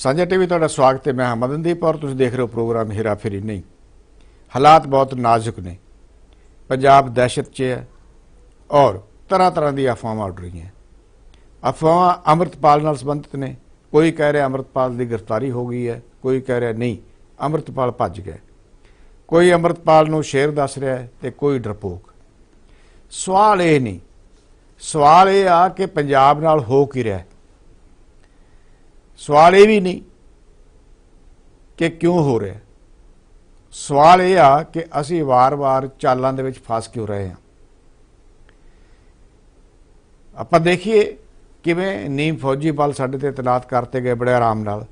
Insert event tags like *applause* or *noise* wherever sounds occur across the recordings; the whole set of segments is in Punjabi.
ਸਾਂਝਾ ਟੀਵੀ ਤੁਹਾਡਾ ਸਵਾਗਤ ਹੈ, ਮੈਂ ਹਮਦਨਦੀਪ ਔਰ ਤੁਸੀਂ ਦੇਖ ਰਹੇ ਹੋ ਪ੍ਰੋਗਰਾਮ ਹੀਰਾ ਫੇਰੀ ਨਹੀਂ। ਹਾਲਾਤ ਬਹੁਤ ਨਾਜ਼ੁਕ ਨੇ। ਪੰਜਾਬ ਦਹਿਸ਼ਤ 'ਚ ਹੈ ਔਰ ਤਰ੍ਹਾਂ ਤਰ੍ਹਾਂ ਦੀ ਅਫਵਾਹਾਂ ਉੱਡ ਰਹੀਆਂ। ਅਫਵਾਹਾਂ ਅੰਮ੍ਰਿਤਪਾਲ ਨਾਲ ਸੰਬੰਧਿਤ ਨੇ। ਕੋਈ ਕਹਿ ਰਿਹਾ ਅੰਮ੍ਰਿਤਪਾਲ ਦੀ ਗ੍ਰਿਫਤਾਰੀ ਹੋ ਗਈ ਹੈ, ਕੋਈ ਕਹਿ ਰਿਹਾ ਨਹੀਂ, ਅੰਮ੍ਰਿਤਪਾਲ ਭੱਜ ਗਿਆ। ਕੋਈ ਅੰਮ੍ਰਿਤਪਾਲ ਨੂੰ ਸ਼ੇਰ ਦੱਸ ਰਿਹਾ ਹੈ ਤੇ ਕੋਈ ਡਰਪੋਕ। ਸਵਾਲ ਇਹ ਨਹੀਂ। ਸਵਾਲ ਇਹ ਆ ਕਿ ਪੰਜਾਬ ਨਾਲ ਹੋ ਕੀ ਰਿਹਾ ਸਵਾਲ ਇਹ ਵੀ ਨਹੀਂ ਕਿ ਕਿਉਂ ਹੋ ਰਿਹਾ। ਸਵਾਲ ਇਹ ਆ ਕਿ ਅਸੀਂ ਵਾਰ-ਵਾਰ ਚਾਲਾਂ ਦੇ ਵਿੱਚ ਫਸ ਕਿਉਂ ਰਹੇ ਹਾਂ। ਆਪਾਂ ਦੇਖੀਏ ਕਿਵੇਂ ਨੀਮ ਫੌਜੀ ਬਲ ਸਾਡੇ ਤੇ ਤਨਾਤ ਕਰਤੇ ਗਏ ਬੜੇ ਆਰਾਮ ਨਾਲ।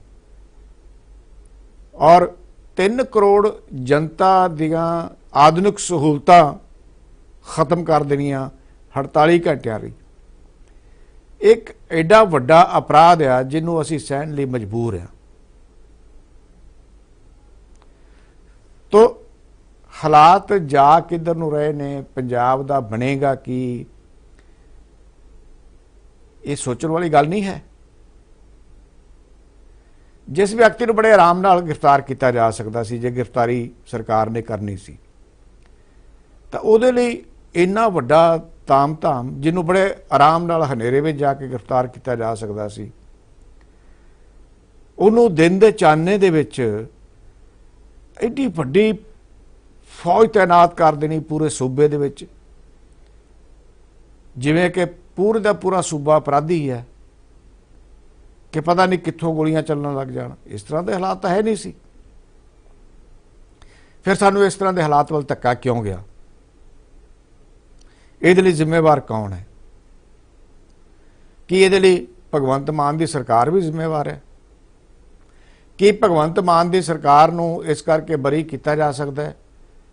ਔਰ 3 ਕਰੋੜ ਜਨਤਾ ਦੀਆਂ ਆਧੁਨਿਕ ਸਹੂਲਤਾਂ ਖਤਮ ਕਰ ਦੇਣੀਆਂ 48 ਘੰਟਿਆਂ ਲਈ। ਇੱਕ ਐਡਾ ਵੱਡਾ ਅਪਰਾਧ ਆ ਜਿਹਨੂੰ ਅਸੀਂ ਸਹਿਣ ਲਈ ਮਜਬੂਰ ਆ। ਤੋ ਹਾਲਾਤ ਜਾ ਕਿੱਧਰ ਨੂੰ ਰਹੇ ਨੇ, ਪੰਜਾਬ ਦਾ ਬਣੇਗਾ ਕੀ? ਇਹ ਸੋਚਣ ਵਾਲੀ ਗੱਲ ਨਹੀਂ ਹੈ। ਜਿਸ ਵਿਅਕਤੀ ਨੂੰ ਬੜੇ ਆਰਾਮ ਨਾਲ ਗ੍ਰਿਫਤਾਰ ਕੀਤਾ ਜਾ ਸਕਦਾ ਸੀ, ਜੇ ਗ੍ਰਿਫਤਾਰੀ ਸਰਕਾਰ ਨੇ ਕਰਨੀ ਸੀ, ਤਾਂ ਉਹਦੇ ਲਈ ਇੰਨਾ ਵੱਡਾ ਤਾਮ-ਧਾਮ ਜਿਹਨੂੰ ਬੜੇ ਆਰਾਮ ਨਾਲ ਹਨੇਰੇ ਵਿੱਚ ਜਾ ਕੇ ਗ੍ਰਿਫਤਾਰ ਕੀਤਾ ਜਾ ਸਕਦਾ ਸੀ। ਉਹਨੂੰ ਦਿਨ ਦੇ ਚਾਨਣੇ ਦੇ ਵਿੱਚ ਐਡੀ ਵੱਡੀ ਫੌਜ ਤਾਇਨਾਤ ਕਰ ਦੇਣੀ ਪੂਰੇ ਸੂਬੇ ਦੇ ਵਿੱਚ। ਜਿਵੇਂ ਕਿ ਪੂਰੇ ਦਾ ਪੂਰਾ ਸੂਬਾ ਅਪਰਾਧੀ ਹੈ ਕਿ ਪਤਾ ਨਹੀਂ ਕਿੱਥੋਂ ਗੋਲੀਆਂ ਚੱਲਣ ਲੱਗ ਜਾਣ। ਇਸ ਤਰ੍ਹਾਂ ਦੇ ਹਾਲਾਤ ਤਾਂ ਹੈ ਨਹੀਂ ਸੀ। ਫਿਰ ਸਾਨੂੰ ਇਸ ਤਰ੍ਹਾਂ ਦੇ ਹਾਲਾਤ ਵੱਲ ਧੱਕਾ ਕਿਉਂ ਗਿਆ? ਇਹਦੇ ਲਈ ਜ਼ਿੰਮੇਵਾਰ ਕੌਣ ਹੈ? ਕੀ ਇਹਦੇ ਲਈ ਭਗਵੰਤ ਮਾਨ ਦੀ ਸਰਕਾਰ ਵੀ ਜ਼ਿੰਮੇਵਾਰ ਹੈ? ਕੀ ਭਗਵੰਤ ਮਾਨ ਦੀ ਸਰਕਾਰ ਨੂੰ ਇਸ ਕਰਕੇ ਬਰੀ ਕੀਤਾ ਜਾ ਸਕਦਾ ਹੈ?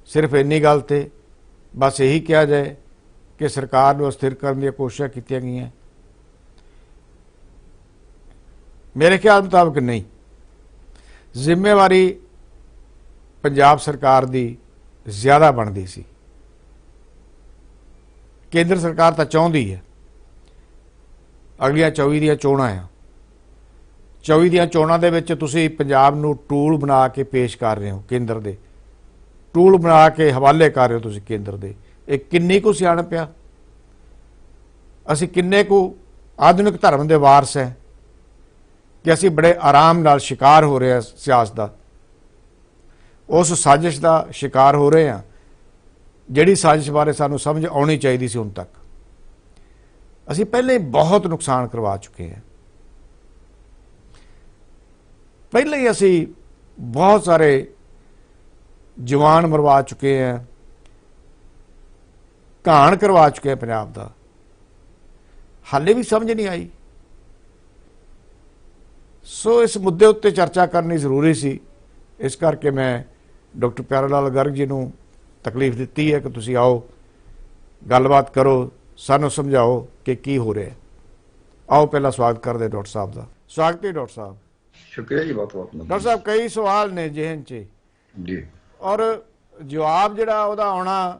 ਸਿਰਫ ਇੰਨੀ ਗੱਲ ਤੇ ਬਸ ਇਹੀ ਕਿਹਾ ਜਾਏ ਕਿ ਸਰਕਾਰ ਨੂੰ ਅਸਥਿਰ ਕਰਨ ਦੀਆਂ ਕੋਸ਼ਿਸ਼ਾਂ ਕੀਤੀਆਂ ਗਈਆਂ। ਮੇਰੇ ਖਿਆਲ ਮੁਤਾਬਕ ਨਹੀਂ। ਜ਼ਿੰਮੇਵਾਰੀ ਪੰਜਾਬ ਸਰਕਾਰ ਦੀ ਜ਼ਿਆਦਾ ਬਣਦੀ ਸੀ। ਕੇਂਦਰ ਸਰਕਾਰ ਤਾਂ ਚਾਹੁੰਦੀ ਹੈ। ਅਗਲੀਆਂ 24 ਦੀਆਂ ਚੋਣਾਂ ਆ। 24 ਦੀਆਂ ਚੋਣਾਂ ਦੇ ਵਿੱਚ ਤੁਸੀਂ ਪੰਜਾਬ ਨੂੰ ਟੂਲ ਬਣਾ ਕੇ ਪੇਸ਼ ਕਰ ਰਹੇ ਹੋ ਕੇਂਦਰ ਦੇ। ਟੂਲ ਬਣਾ ਕੇ ਹਵਾਲੇ ਕਰ ਰਹੇ ਹੋ ਤੁਸੀਂ ਕੇਂਦਰ ਦੇ। ਇਹ ਕਿੰਨੀ ਕੁ ਸਿਆਣਪ ਆ? ਅਸੀਂ ਕਿੰਨੇ ਕੁ ਆਧੁਨਿਕ ਧਰਮ ਦੇ ਵਾਰਸ ਹੈ ਕਿ ਅਸੀਂ ਬੜੇ ਆਰਾਮ ਨਾਲ ਸ਼ਿਕਾਰ ਹੋ ਰਹੇ ਹਾਂ ਸਿਆਸਤ ਦਾ। ਉਸ ਸਾਜ਼ਿਸ਼ ਦਾ ਸ਼ਿਕਾਰ ਹੋ ਰਹੇ ਹਾਂ। ਜਿਹੜੀ ਸਾਜ਼ਿਸ਼ ਬਾਰੇ ਸਾਨੂੰ ਸਮਝ ਆਉਣੀ ਚਾਹੀਦੀ ਸੀ ਹੁਣ ਤੱਕ। ਅਸੀਂ ਪਹਿਲੇ ਹੀ ਬਹੁਤ ਨੁਕਸਾਨ ਕਰਵਾ ਚੁੱਕੇ ਹਾਂ। ਪਹਿਲੇ ਹੀ ਅਸੀਂ ਬਹੁਤ ਸਾਰੇ ਜਵਾਨ ਮਰਵਾ ਚੁੱਕੇ ਹਾਂ। ਘਾਣ ਕਰਵਾ ਚੁੱਕੇ ਹਾਂ ਪੰਜਾਬ ਦਾ। ਹਾਲੇ ਵੀ ਸਮਝ ਨਹੀਂ ਆਈ। ਸੋ ਇਸ ਮੁੱਦੇ ਉੱਤੇ ਚਰਚਾ ਕਰਨੀ ਜ਼ਰੂਰੀ ਸੀ। ਇਸ ਕਰਕੇ ਮੈਂ ਡਾਕਟਰ ਪਿਆਰਾ ਲਾਲ ਗਰਗ ਜੀ ਨੂੰ ਤਕਲੀਫ ਦਿੱਤੀ ਹੈ ਕਿ ਤੁਸੀਂ ਆਓ ਗੱਲਬਾਤ ਕਰੋ ਸਾਨੂੰ ਸਮਝਾਓ ਕਿ ਕੀ ਹੋ ਰਿਹਾ ਹੈ। ਆਓ ਪਹਿਲਾਂ ਸਵਾਗਤ ਕਰਦੇ ਡਾਕਟਰ ਸਾਹਿਬ ਦਾ। ਸਵਾਗਤ ਹੈ ਡਾਕਟਰ ਸਾਹਿਬ। ਸ਼ੁਕਰੀਆ ਜੀ ਬਹੁਤ ਬਹੁਤ ਡਾਕਟਰ ਸਾਹਿਬ ਕਈ ਸਵਾਲ ਨੇ ਜਿਹਨ 'ਚ। ਜੀ। ਔਰ ਜਵਾਬ ਜਿਹੜਾ ਉਹਦਾ ਆਉਣਾ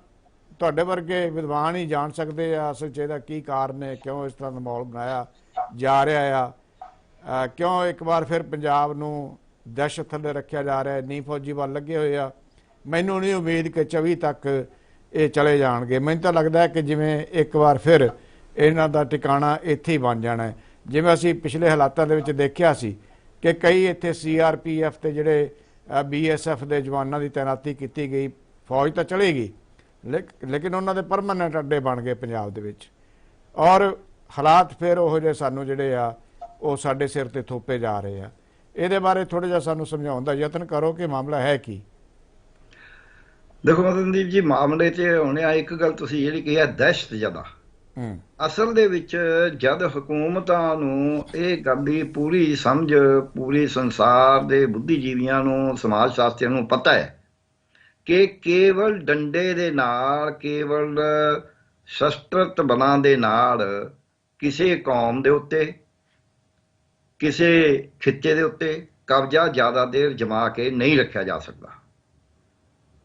ਤੁਹਾਡੇ ਵਰਗੇ ਵਿਦਵਾਨ ਹੀ ਜਾਣ ਸਕਦੇ ਆ ਅਸਲ 'ਚ ਇਹਦਾ ਕੀ ਕਾਰਨ ਹੈ ਕਿਉਂ ਇਸ ਤਰ੍ਹਾਂ ਦਾ ਮਾਹੌਲ ਬਣਾਇਆ ਜਾ ਰਿਹਾ ਆ ਕਿਉਂ ਇੱਕ ਵਾਰ ਫਿਰ ਪੰਜਾਬ ਨੂੰ ਦਹਿਸ਼ਤ ਥੱਲੇ ਰੱਖਿਆ ਜਾ ਰਿਹਾ ਹੈ ਨੀ ਫੌਜੀ ਵੱਲ ਲੱਗੇ ਹੋਏ ਆ। ਮੈਨੂੰ ਨਹੀਂ ਉਮੀਦ ਕਿ 24 ਤੱਕ ਇਹ ਚਲੇ ਜਾਣਗੇ। ਮੈਨੂੰ ਤਾਂ ਲੱਗਦਾ ਹੈ ਕਿ ਜਿਵੇਂ ਇੱਕ ਵਾਰ ਫਿਰ ਇਹਨਾਂ ਦਾ ਟਿਕਾਣਾ ਇੱਥੇ ਹੀ ਬਣ ਜਾਣਾ ਹੈ। ਜਿਵੇਂ ਅਸੀਂ ਪਿਛਲੇ ਹਾਲਾਤਾਂ ਦੇ ਵਿੱਚ ਦੇਖਿਆ ਸੀ ਕਿ ਕਈ ਇੱਥੇ ਸੀਆਰਪੀਐਫ ਤੇ ਜਿਹੜੇ ਬੀਐਸਐਫ ਦੇ ਜਵਾਨਾਂ ਦੀ ਤਾਇਨਾਤੀ ਕੀਤੀ ਗਈ, ਫੌਜ ਤਾਂ ਚਲੇਗੀ, ਲੇਕ- ਲੇਕਿਨ ਉਹਨਾਂ ਦੇ ਪਰਮਨੈਂਟ ਅੱਡੇ ਬਣ ਗਏ ਪੰਜਾਬ ਦੇ ਵਿੱਚ। ਔਰ ਹਾਲਾਤ ਫਿਰ ਉਹੋ ਜਿਹੇ ਸਾਨੂੰ ਜਿਹੜੇ ਆ, ਉਹ ਸਾਡੇ ਸਿਰ ਤੇ ਥੋਪੇ ਜਾ ਰਹੇ ਆ। ਇਹਦੇ ਬਾਰੇ ਥੋੜਾ ਜਿਹਾ ਸਾਨੂੰ ਸਮਝਾਉਣ ਦਾ ਯਤਨ ਕਰੋ ਕਿ ਮਾਮਲਾ ਹੈ ਕੀ। ਦੇਖੋ ਮਦਨਦੀਪ ਜੀ ਮਾਮਲੇ 'ਚ ਹੁਣੇ ਆ ਇੱਕ ਗੱਲ ਤੁਸੀਂ ਜਿਹੜੀ ਕਹੀ ਹੈ ਦਹਿਸ਼ਤ ਜ਼ਿਆਦਾ। ਹੂੰ। ਅਸਲ ਦੇ ਵਿੱਚ ਜਦ ਹਕੂਮਤਾਂ ਨੂੰ ਇਹ ਗੱਲ ਦੀ ਪੂਰੀ ਸਮਝ ਪੂਰੀ ਸੰਸਾਰ ਦੇ ਬੁੱਧੀਜੀਵੀਆਂ ਨੂੰ ਸਮਾਜ ਸ਼ਾਸਤਰੀਆਂ ਨੂੰ ਪਤਾ ਹੈ ਕਿ ਕੇਵਲ ਡੰਡੇ ਦੇ ਨਾਲ ਕੇਵਲ ਸ਼ਸਤਰਤ ਬਲਾਂ ਦੇ ਨਾਲ ਕਿਸੇ ਕੌਮ ਦੇ ਉੱਤੇ ਕਿਸੇ ਖਿੱਤੇ ਦੇ ਉੱਤੇ ਕਬਜ਼ਾ ਜ਼ਿਆਦਾ ਦੇਰ ਜਮਾ ਕੇ ਨਹੀਂ ਰੱਖਿਆ ਜਾ ਸਕਦਾ।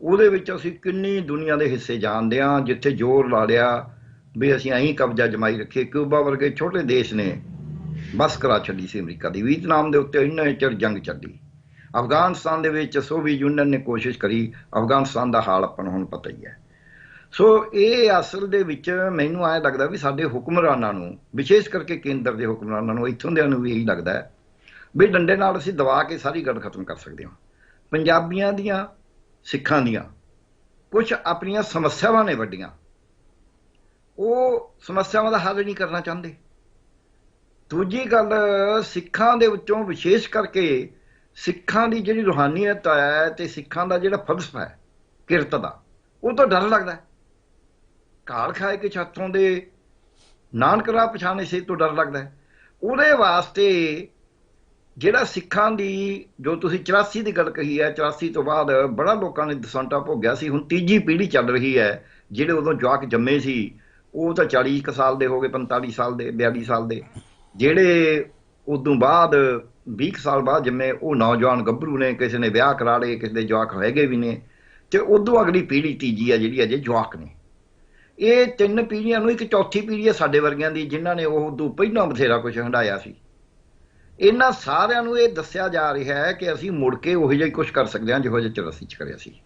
ਉਹਦੇ ਵਿੱਚ ਅਸੀਂ ਕਿੰਨੀ ਦੁਨੀਆ ਦੇ ਹਿੱਸੇ ਜਾਣਦੇ ਹਾਂ, ਜਿੱਥੇ ਜ਼ੋਰ ਲਾ ਲਿਆ ਵੀ ਅਸੀਂ ਐਂ ਕਬਜ਼ਾ ਜਮਾਈ ਰੱਖੀਏ, ਕਿਊਬਾ ਵਰਗੇ ਛੋਟੇ ਦੇਸ਼ ਨੇ ਬਸ ਕਰਾ ਛੱਡੀ ਸੀ ਅਮਰੀਕਾ ਦੀ ਵੀਅਤਨਾਮ ਦੇ ਉੱਤੇ ਇੰਨਾ ਚਿਰ ਜੰਗ ਚੱਲੀ। ਅਫਗਾਨਿਸਤਾਨ ਦੇ ਵਿੱਚ ਸੋਵੀਅਤ ਯੂਨੀਅਨ ਨੇ ਕੋਸ਼ਿਸ਼ ਕਰੀ, ਅਫਗਾਨਿਸਤਾਨ ਦਾ ਹਾਲ ਆਪਾਂ ਨੂੰ ਹੁਣ ਪਤਾ ਹੀ ਹੈ। ਸੋ ਇਹ ਅਸਲ ਦੇ ਵਿੱਚ ਮੈਨੂੰ ਐਂ ਲੱਗਦਾ ਵੀ ਸਾਡੇ ਹੁਕਮਰਾਨਾਂ ਨੂੰ, ਵਿਸ਼ੇਸ਼ ਕਰਕੇ ਕੇਂਦਰ ਦੇ ਹੁਕਮਰਾਨਾਂ ਨੂੰ, ਇੱਥੋਂ ਦੇ ਨੂੰ ਵੀ ਇਹੀ ਲੱਗਦਾ ਹੈ ਵੀ ਡੰਡੇ ਨਾਲ ਅਸੀਂ ਦਬਾ ਕੇ ਸਾਰੀ ਗੱਲ ਖਤਮ ਕਰ ਸਕਦੇ ਹਾਂ। ਪੰਜਾਬੀਆਂ ਦੀਆਂ ਸਿੱਖਾਂ ਦੀਆਂ। ਕੁਝ ਆਪਣੀਆਂ ਸਮੱਸਿਆਵਾਂ ਨੇ ਵੱਡੀਆਂ। ਉਹ ਸਮੱਸਿਆਵਾਂ ਦਾ ਹੱਲ ਨਹੀਂ ਕਰਨਾ ਚਾਹੁੰਦੇ। ਦੂਜੀ ਗੱਲ, ਸਿੱਖਾਂ ਦੇ ਵਿੱਚੋਂ ਵਿਸ਼ੇਸ਼ ਕਰਕੇ ਸਿੱਖਾਂ ਦੀ ਜਿਹੜੀ ਰੂਹਾਨੀਅਤ ਹੈ ਤੇ ਸਿੱਖਾਂ ਦਾ ਜਿਹੜਾ ਫਲਸਫਾ ਹੈ, ਕਿਰਤ ਦਾ, ਉਹ ਤੋਂ ਡਰ ਲੱਗਦਾ ਹੈ। ਕਾਲ ਖਾਏ ਕੇ ਛਾਤੋਂ ਦੇ ਨਾਨਕ ਰਾਹ ਪਛਾਣੇ ਸੇ ਤੋਂ ਡਰ ਲੱਗਦਾ ਹੈ। ਉਹਦੇ ਵਾਸਤੇ ਜਿਹੜਾ ਸਿੱਖਾਂ ਦੀ, ਜੋ ਤੁਸੀਂ 84 ਦੀ ਗੱਲ ਕਹੀ ਹੈ 84 ਤੋਂ ਬਾਅਦ ਬੜਾ ਲੋਕਾਂ ਨੇ ਦਸੰਟਾ ਭੋਗਿਆ ਸੀ, ਹੁਣ ਤੀਜੀ ਪੀੜ੍ਹੀ ਚੱਲ ਰਹੀ ਹੈ, ਜਿਹੜੇ ਉਦੋਂ ਜਵਾਕ ਜੰਮੇ ਸੀ, ਉਹ ਤਾਂ 40 ਕੁ ਸਾਲ ਦੇ ਹੋ ਗਏ 45 ਸਾਲ ਦੇ 42 ਸਾਲ ਦੇ, ਜਿਹੜੇ ਉਦੋਂ ਬਾਅਦ 20 ਕੁ ਸਾਲ ਬਾਅਦ ਜੰਮੇ, ਉਹ ਨੌਜਵਾਨ ਗੱਭਰੂ ਨੇ, ਕਿਸੇ ਨੇ ਵਿਆਹ ਕਰਾ ਲਏ, ਕਿਸੇ ਦੇ ਜਵਾਕ ਹੈਗੇ ਵੀ ਨੇ, ਤੇ ਉਦੋਂ ਅਗਲੀ ਪੀੜ੍ਹੀ ਤੀਜੀ ਹੈ, ਜਿਹੜੀ ਅਜੇ ਜਵਾਕ ਨੇ। ਇਹ ਤਿੰਨ ਪੀੜ੍ਹੀਆਂ ਨੂੰ ਇੱਕ ਚੌਥੀ ਪੀੜ੍ਹੀ ਹੈ ਸਾਡੇ ਵਰਗਿਆਂ ਦੀ, ਜਿਨ੍ਹਾਂ ਨੇ ਉਹ ਉਦੋਂ ਪਹਿਲਾਂ ਬਥੇਰਾ ਕੁਝ ਹੰਡਾਇਆ ਸੀ। ਇਹਨਾਂ ਸਾਰਿਆਂ ਨੂੰ ਇਹ ਦੱਸਿਆ ਜਾ ਰਿਹਾ ਹੈ ਕਿ ਅਸੀਂ ਮੁੜ ਕੇ ਉਹੋ ਜਿਹਾ ਹੀ ਕੁਝ ਕਰ ਸਕਦੇ ਹਾਂ ਜਿਹੋ ਜਿਹਾ 84 ਚ ਕਰਿਆ ਸੀ।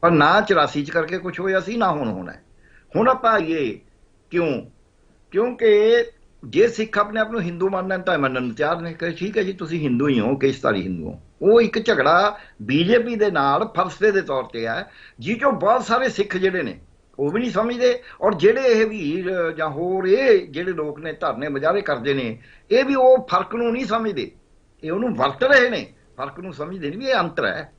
ਪਰ ਨਾ 84 ਚ ਕਰਕੇ ਕੁਝ ਹੋਇਆ ਸੀ ਨਾ ਹੁਣ ਹੋਣਾ। ਹੁਣ ਆਪਾਂ ਇਹ ਕਿਉਂ? ਕਿਉਂਕਿ ਜੇ ਸਿੱਖ ਆਪਣੇ ਆਪ ਨੂੰ ਹਿੰਦੂ ਮੰਨਣ ਤਾਂ ਮੰਨਣ ਨੂੰ ਤਿਆਰ ਨੇ ਕਹੇ ਠੀਕ ਹੈ ਜੀ ਤੁਸੀਂ ਹਿੰਦੂ ਹੀ ਹੋ ਕਿਸ਼ਤਾਰੀ ਹਿੰਦੂ ਹੋ? ਉਹ ਇੱਕ ਝਗੜਾ ਬੀਜੇਪੀ ਦੇ ਨਾਲ ਫਲਸਫੇ ਦੇ ਤੌਰ ਤੇ ਹੈ ਜੀ ਚੋਂ ਬਹੁਤ ਸਾਰੇ ਸਿੱਖ ਜਿਹੜੇ ਨੇ ਉਹ ਵੀ ਨਹੀਂ ਸਮਝਦੇ। ਔਰ ਜਿਹੜੇ ਇਹ ਵੀਰ ਜਾਂ ਹੋਰ ਇਹ ਜਿਹੜੇ ਲੋਕ ਨੇ ਧਰਨੇ ਮੁਜ਼ਾਹਰੇ ਕਰਦੇ ਨੇ, ਇਹ ਵੀ ਉਹ ਫ਼ਰਕ ਨੂੰ ਨਹੀਂ ਸਮਝਦੇ। ਇਹ ਉਹਨੂੰ ਵਰਤ ਰਹੇ ਨੇ। ਫ਼ਰਕ ਨੂੰ ਸਮਝਦੇ ਨਹੀਂ ਵੀ ਇਹ ਅੰਤਰ ਹੈ।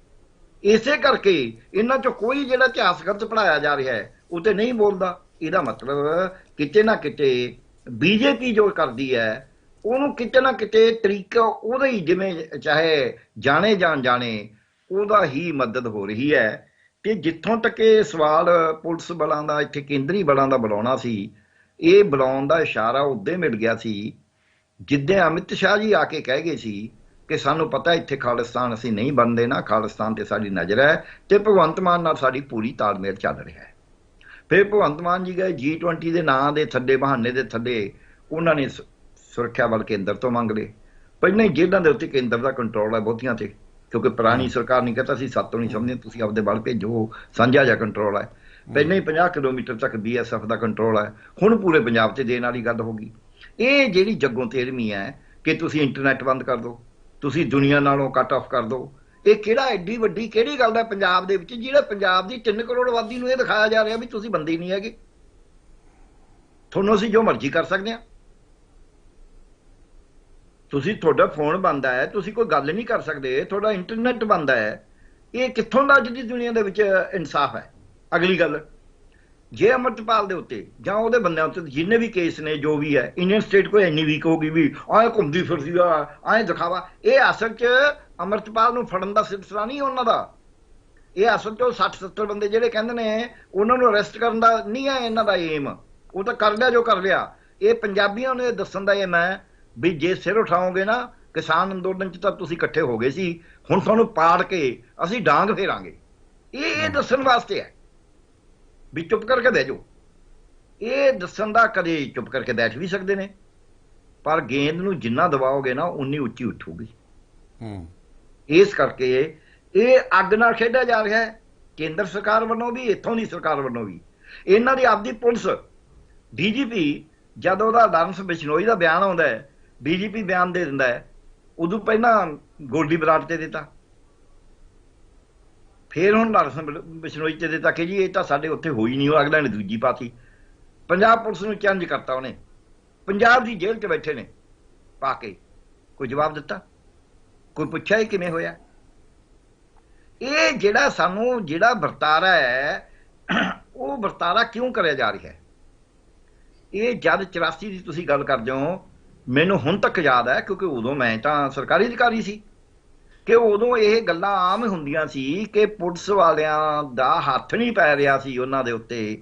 ਇਸੇ ਕਰਕੇ ਇਹਨਾਂ ਚੋਂ ਕੋਈ ਜਿਹੜਾ ਇਤਿਹਾਸ ਗ੍ਰੰਥ ਪੜਾਇਆ ਜਾ ਰਿਹਾ ਹੈ, ਉਹ ਤੇ ਨਹੀਂ ਬੋਲਦਾ। ਇਹਦਾ ਮਤਲਬ ਕਿਤੇ ਨਾ ਕਿਤੇ ਬੀਜੇਪੀ ਜੋ ਕਰਦੀ ਹੈ, ਉਹਨੂੰ ਕਿਤੇ ਨਾ ਕਿਤੇ ਤਰੀਕਾ ਉਹਦਾ ਹੀ ਜਿਵੇਂ ਚਾਹੇ ਜਾਣੇ ਜਾਣ ਜਾਣੇ, ਉਹਦਾ ਹੀ ਮਦਦ ਹੋ ਰਹੀ ਹੈ। ਕਿ ਜਿੱਥੋਂ ਤੱਕ ਇਹ ਸਵਾਲ ਪੁਲਿਸ ਬਲਾਂ ਦਾ, ਇੱਥੇ ਕੇਂਦਰੀ ਬਲਾਂ ਦਾ ਬੁਲਾਉਣਾ ਸੀ, ਇਹ ਬੁਲਾਉਣ ਦਾ ਇਸ਼ਾਰਾ ਉਦੋਂ ਮਿਲ ਗਿਆ ਸੀ, ਜਿੱਦੇ ਅਮਿਤ ਸ਼ਾਹ ਜੀ ਆ ਕੇ ਕਹਿ ਗਏ ਸੀ ਕਿ ਸਾਨੂੰ ਪਤਾ ਇੱਥੇ ਖਾਲਿਸਤਾਨ ਅਸੀਂ ਨਹੀਂ ਬਣਦੇ, ਨਾ ਖਾਲਿਸਤਾਨ ਤੇ ਸਾਡੀ ਨਜ਼ਰ ਹੈ ਤੇ ਭਗਵੰਤ ਮਾਨ ਨਾਲ ਸਾਡੀ ਪੂਰੀ ਤਾਲਮੇਲ ਚੱਲ ਰਿਹਾ ਹੈ। ਫਿਰ ਭਗਵੰਤ ਮਾਨ ਜੀ ਗਏ G20 ਦੇ ਨਾਂ ਦੇ ਥੱਲੇ, ਬਹਾਨੇ ਦੇ ਥੱਲੇ, ਉਹਨਾਂ ਨੇ ਸੁ- ਸੁਰੱਖਿਆ ਬਲ ਕੇਂਦਰ ਤੋਂ ਮੰਗ ਲਏ। ਪਹਿਲਾਂ ਹੀ ਜੇਲ੍ਹਾਂ ਦੇ ਉੱਤੇ ਕੇਂਦਰ ਦਾ ਕੰਟਰੋਲ ਹੈ ਬਹੁਤੀਆਂ ਤੇ। ਕਿਉਂਕਿ ਪੁਰਾਣੀ ਸਰਕਾਰ ਨਹੀਂ ਕਹਤਾ ਸੀ ਸਾਤੋਂ ਨਹੀਂ ਸਮਝਦੇ ਤੁਸੀਂ ਆਪਦੇ ਬਲ ਭੇਜੋ ਸਾਂਝਾ ਜਿਹਾ ਕੰਟਰੋਲ ਹੈ। ਪਹਿਲਾਂ ਹੀ 50 ਕਿਲੋਮੀਟਰ ਤੱਕ ਬੀਐਸਐਫ ਦਾ ਕੰਟਰੋਲ ਹੈ। ਹੁਣ ਪੂਰੇ ਪੰਜਾਬ ਤੇ ਦੇਣ ਵਾਲੀ ਗੱਲ ਹੋ ਗਈ। ਇਹ ਜਿਹੜੀ ਜੱਗੋਂ ਤੇਰਵੀਂ ਹੈ ਕਿ ਤੁਸੀਂ ਇੰਟਰਨੈਟ ਬੰਦ ਕਰ ਦਿਓ ਤੁਸੀਂ ਦੁਨੀਆ ਨਾਲੋਂ ਕੱਟ ਆਫ ਕਰ ਦਿਓ। ਇਹ ਕਿਹੜਾ ਐਡੀ ਵੱਡੀ ਕਿਹੜੀ ਗੱਲ ਹੈ ਪੰਜਾਬ ਦੇ ਵਿੱਚ ਜਿਹੜਾ ਪੰਜਾਬ ਦੀ 3 ਕਰੋੜ ਆਬਾਦੀ ਨੂੰ ਇਹ ਦਿਖਾਇਆ ਜਾ ਰਿਹਾ ਵੀ ਤੁਸੀਂ ਬੰਦੇ ਨਹੀਂ ਹੈਗੇ। ਤੁਹਾਨੂੰ ਅਸੀਂ ਜੋ ਮਰਜ਼ੀ ਕਰ ਸਕਦੇ ਹਾਂ। ਤੁਸੀਂ ਤੁਹਾਡਾ ਫੋਨ ਬੰਦ ਹੈ, ਤੁਸੀਂ ਕੋਈ ਗੱਲ ਨਹੀਂ ਕਰ ਸਕਦੇ, ਤੁਹਾਡਾ ਇੰਟਰਨੈਟ ਬੰਦ ਹੈ। ਇਹ ਕਿੱਥੋਂ ਦਾ ਅੱਜ ਦੀ ਦੁਨੀਆ ਦੇ ਵਿੱਚ ਇਨਸਾਫ ਹੈ? ਅਗਲੀ ਗੱਲ, ਜੇ ਅਮਰਤਪਾਲ ਦੇ ਉੱਤੇ ਜਾਂ ਉਹਦੇ ਬੰਦਿਆਂ ਉੱਤੇ ਜਿੰਨੇ ਵੀ ਕੇਸ ਨੇ, ਜੋ ਵੀ ਹੈ ਇੰਡੀਅਨ ਸਟੇਟ ਕੋਈ ਇੰਨੀ ਵੀਕ ਹੋ ਗਈ ਵੀ, ਆਏ ਘੁੰਮਦੀ ਫਿਰਦੀ ਆ, ਆਏ ਦਿਖਾਵਾ, ਇਹ ਅਸਲ 'ਚ ਅਮਰਤਪਾਲ ਨੂੰ ਫੜਨ ਦਾ ਸਿਲਸਿਲਾ ਨਹੀਂ ਉਹਨਾਂ ਦਾ। ਇਹ ਅਸਲ 'ਚ ਉਹ 60 70 ਬੰਦੇ ਜਿਹੜੇ ਕਹਿੰਦੇ ਨੇ, ਉਹਨਾਂ ਨੂੰ ਅਰੈਸਟ ਕਰਨ ਦਾ ਨਹੀਂ ਹੈ ਇਹਨਾਂ ਦਾ ਏਮ ਉਹ ਤਾਂ ਕਰ ਲਿਆ ਜੋ ਕਰ ਲਿਆ। ਇਹ ਪੰਜਾਬੀਆਂ ਨੇ ਦੱਸਣ ਦਾ ਏਮ ਮੈਂ ਵੀ ਜੇ ਸਿਰ ਉਠਾਓਗੇ ਨਾ ਕਿਸਾਨ ਅੰਦੋਲਨ 'ਚ ਤਾਂ ਤੁਸੀਂ ਇਕੱਠੇ ਹੋ ਗਏ ਸੀ ਹੁਣ ਤੁਹਾਨੂੰ ਪਾੜ ਕੇ ਅਸੀਂ ਡਾਂਗ ਫੇਰਾਂਗੇ। ਇਹ ਇਹ ਦੱਸਣ ਵਾਸਤੇ ਹੈ ਵੀ ਚੁੱਪ ਕਰਕੇ ਬਹਿ ਜਾਓ। ਇਹ ਦੱਸਣ ਦਾ ਕਦੇ ਚੁੱਪ ਕਰਕੇ ਬੈਠ ਵੀ ਸਕਦੇ ਨੇ ਪਰ ਗੇਂਦ ਨੂੰ ਜਿੰਨਾ ਦਬਾਓਗੇ ਨਾ ਉਨੀ ਉੱਚੀ ਉੱਠੂਗੀ। ਹੂੰ ਇਸ ਕਰਕੇ ਇਹ ਅੱਗ ਨਾਲ ਖੇਡਿਆ ਜਾ ਰਿਹਾ ਹੈ। ਕੇਂਦਰ ਸਰਕਾਰ ਵੱਲੋਂ ਵੀ ਇੱਥੋਂ ਦੀ ਸਰਕਾਰ ਵੱਲੋਂ ਵੀ। ਇਹਨਾਂ ਦੀ ਆਪਦੀ ਪੁਲਿਸ ਡੀਜੀਪੀ ਜਦੋਂ ਉਹਦਾ ਲਾਰੈਂਸ ਬਿਸ਼ਨੋਈ ਦਾ ਬਿਆਨ ਆਉਂਦਾ ਹੈ ਡੀਜੀਪੀ ਬਿਆਨ ਦੇ ਦਿੰਦਾ ਹੈ, ਉਦੋਂ ਪਹਿਲਾਂ ਗੋਲਡੀ ਬਰਾੜ ਤੇ ਦਿੱਤਾ। ਫੇਰ ਹੁਣ ਲਾਰੈਂਸ ਬਿਸ਼ਨੋਈ ਤੇ ਦਿੱਤਾ ਕਿ ਜੀ ਇਹ ਤਾਂ ਸਾਡੇ ਉੱਥੇ ਹੋਈ ਨਹੀਂ, ਉਹ ਅਗਲਾ ਨੇ ਦੂਜੀ ਪਾਤੀ। ਪੰਜਾਬ ਪੁਲਿਸ ਨੂੰ ਚੈਲੰਜ ਕਰਤਾ ਉਹਨੇ। ਪੰਜਾਬ ਦੀ ਜੇਲ੍ਹ 'ਚ ਬੈਠੇ ਨੇ, ਪਾ ਕੇ। ਕੋਈ ਜਵਾਬ ਦਿੱਤਾ? ਕੋਈ ਪੁੱਛਿਆ ਇਹ ਕਿਵੇਂ ਹੋਇਆ? ਇਹ ਜਿਹੜਾ ਸਾਨੂੰ, ਜਿਹੜਾ ਵਰਤਾਰਾ ਹੈ, ਉਹ ਵਰਤਾਰਾ ਕਿਉਂ ਕਰਿਆ ਜਾ ਰਿਹਾ ਹੈ? ਇਹ ਜਦ 84 ਦੀ ਤੁਸੀਂ ਗੱਲ ਕਰਦੇ ਹੋ ਮੈਨੂੰ ਹੁਣ ਤੱਕ ਯਾਦ ਹੈ, ਕਿਉਂਕਿ ਉਦੋਂ ਮੈਂ ਤਾਂ ਸਰਕਾਰੀ ਅਧਿਕਾਰੀ ਸੀ। ਕਿ ਉਦੋਂ ਇਹ ਗੱਲਾਂ ਆਮ ਹੁੰਦੀਆਂ ਸੀ ਕਿ ਪੁਲਿਸ ਵਾਲਿਆਂ ਦਾ ਹੱਥ ਨਹੀਂ ਪੈ ਰਿਹਾ ਸੀ ਉਹਨਾਂ ਦੇ ਉੱਤੇ,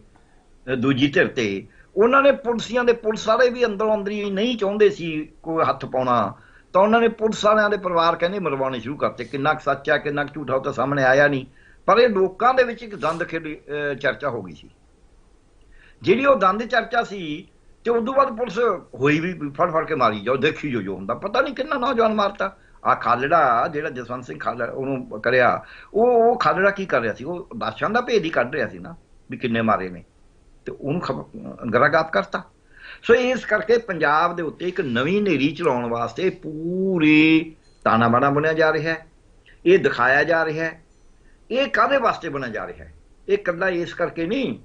ਦੂਜੀ ਧਿਰ ਤੇ। ਉਹਨਾਂ ਨੇ ਪੁਲਿਸੀਆਂ ਦੇ ਪੁਲਿਸ ਵਾਲੇ ਵੀ ਅੰਦਰੋਂ ਅੰਦਰੀ ਨਹੀਂ ਚਾਹੁੰਦੇ ਸੀ ਕੋਈ ਹੱਥ ਪਾਉਣਾ। ਤਾਂ ਉਹਨਾਂ ਨੇ ਪੁਲਿਸ ਵਾਲਿਆਂ ਦੇ ਪਰਿਵਾਰ ਕਹਿੰਦੇ ਮਰਵਾਉਣੇ ਸ਼ੁਰੂ ਕਰਤੇ। ਕਿੰਨਾ ਕੁ ਸੱਚ ਹੈ ਕਿੰਨਾ ਕੁ ਝੂਠਾ ਉਹ ਤਾਂ ਸਾਹਮਣੇ ਆਇਆ ਨਹੀਂ। ਪਰ ਇਹ ਲੋਕਾਂ ਦੇ ਵਿੱਚ ਇੱਕ ਦੰਦ ਖੇਡੀ ਚਰਚਾ ਹੋ ਗਈ ਸੀ। ਜਿਹੜੀ ਉਹ ਦੰਦ ਚਰਚਾ ਸੀ ਤੇ ਉਸ ਤੋਂ ਬਾਅਦ ਪੁਲਿਸ ਹੋਈ ਵੀ ਫੜ ਫੜ ਕੇ ਮਾਰੀ ਜਾਓ, ਦੇਖੀ ਜੋ ਜੋ ਹੁੰਦਾ। ਪਤਾ ਨਹੀਂ ਕਿੰਨਾ ਨੌਜਵਾਨ ਮਾਰਤਾ। ਆ ਖਾਲੜਾ, ਜਿਹੜਾ ਜਸਵੰਤ ਸਿੰਘ ਖਾਲੜਾ ਉਹਨੂੰ ਕਰਿਆ, ਉਹ ਉਹ ਖਾਲੜਾ ਕੀ ਕਰ ਰਿਹਾ ਸੀ? ਉਹ ਲਾਸ਼ਾਂ ਦਾ ਭੇਦ ਹੀ ਕੱਢ ਰਿਹਾ ਸੀ ਨਾ, ਵੀ ਕਿੰਨੇ ਮਾਰੇ ਨੇ। ਤੇ ਉਹਨੂੰ ਗਰਾਗਾਪ ਕਰਤਾ। ਸੋ ਇਸ ਕਰਕੇ ਪੰਜਾਬ ਦੇ ਉੱਤੇ ਇੱਕ ਨਵੀਂ ਨੇਰੀ ਚਲਾਉਣ ਵਾਸਤੇ ਪੂਰੀ ਤਾਣਾ ਬਾਣਾ ਬਣਿਆ ਜਾ ਰਿਹਾ ਹੈ। ਇਹ ਦਿਖਾਇਆ ਜਾ ਰਿਹਾ ਹੈ। ਇਹ ਕਾਦੇ ਵਾਸਤੇ ਬਣਿਆ ਜਾ ਰਿਹਾ ਹੈ? ਇਹ ਕੱਲਾ ਇਸ ਕਰਕੇ ਨਹੀਂ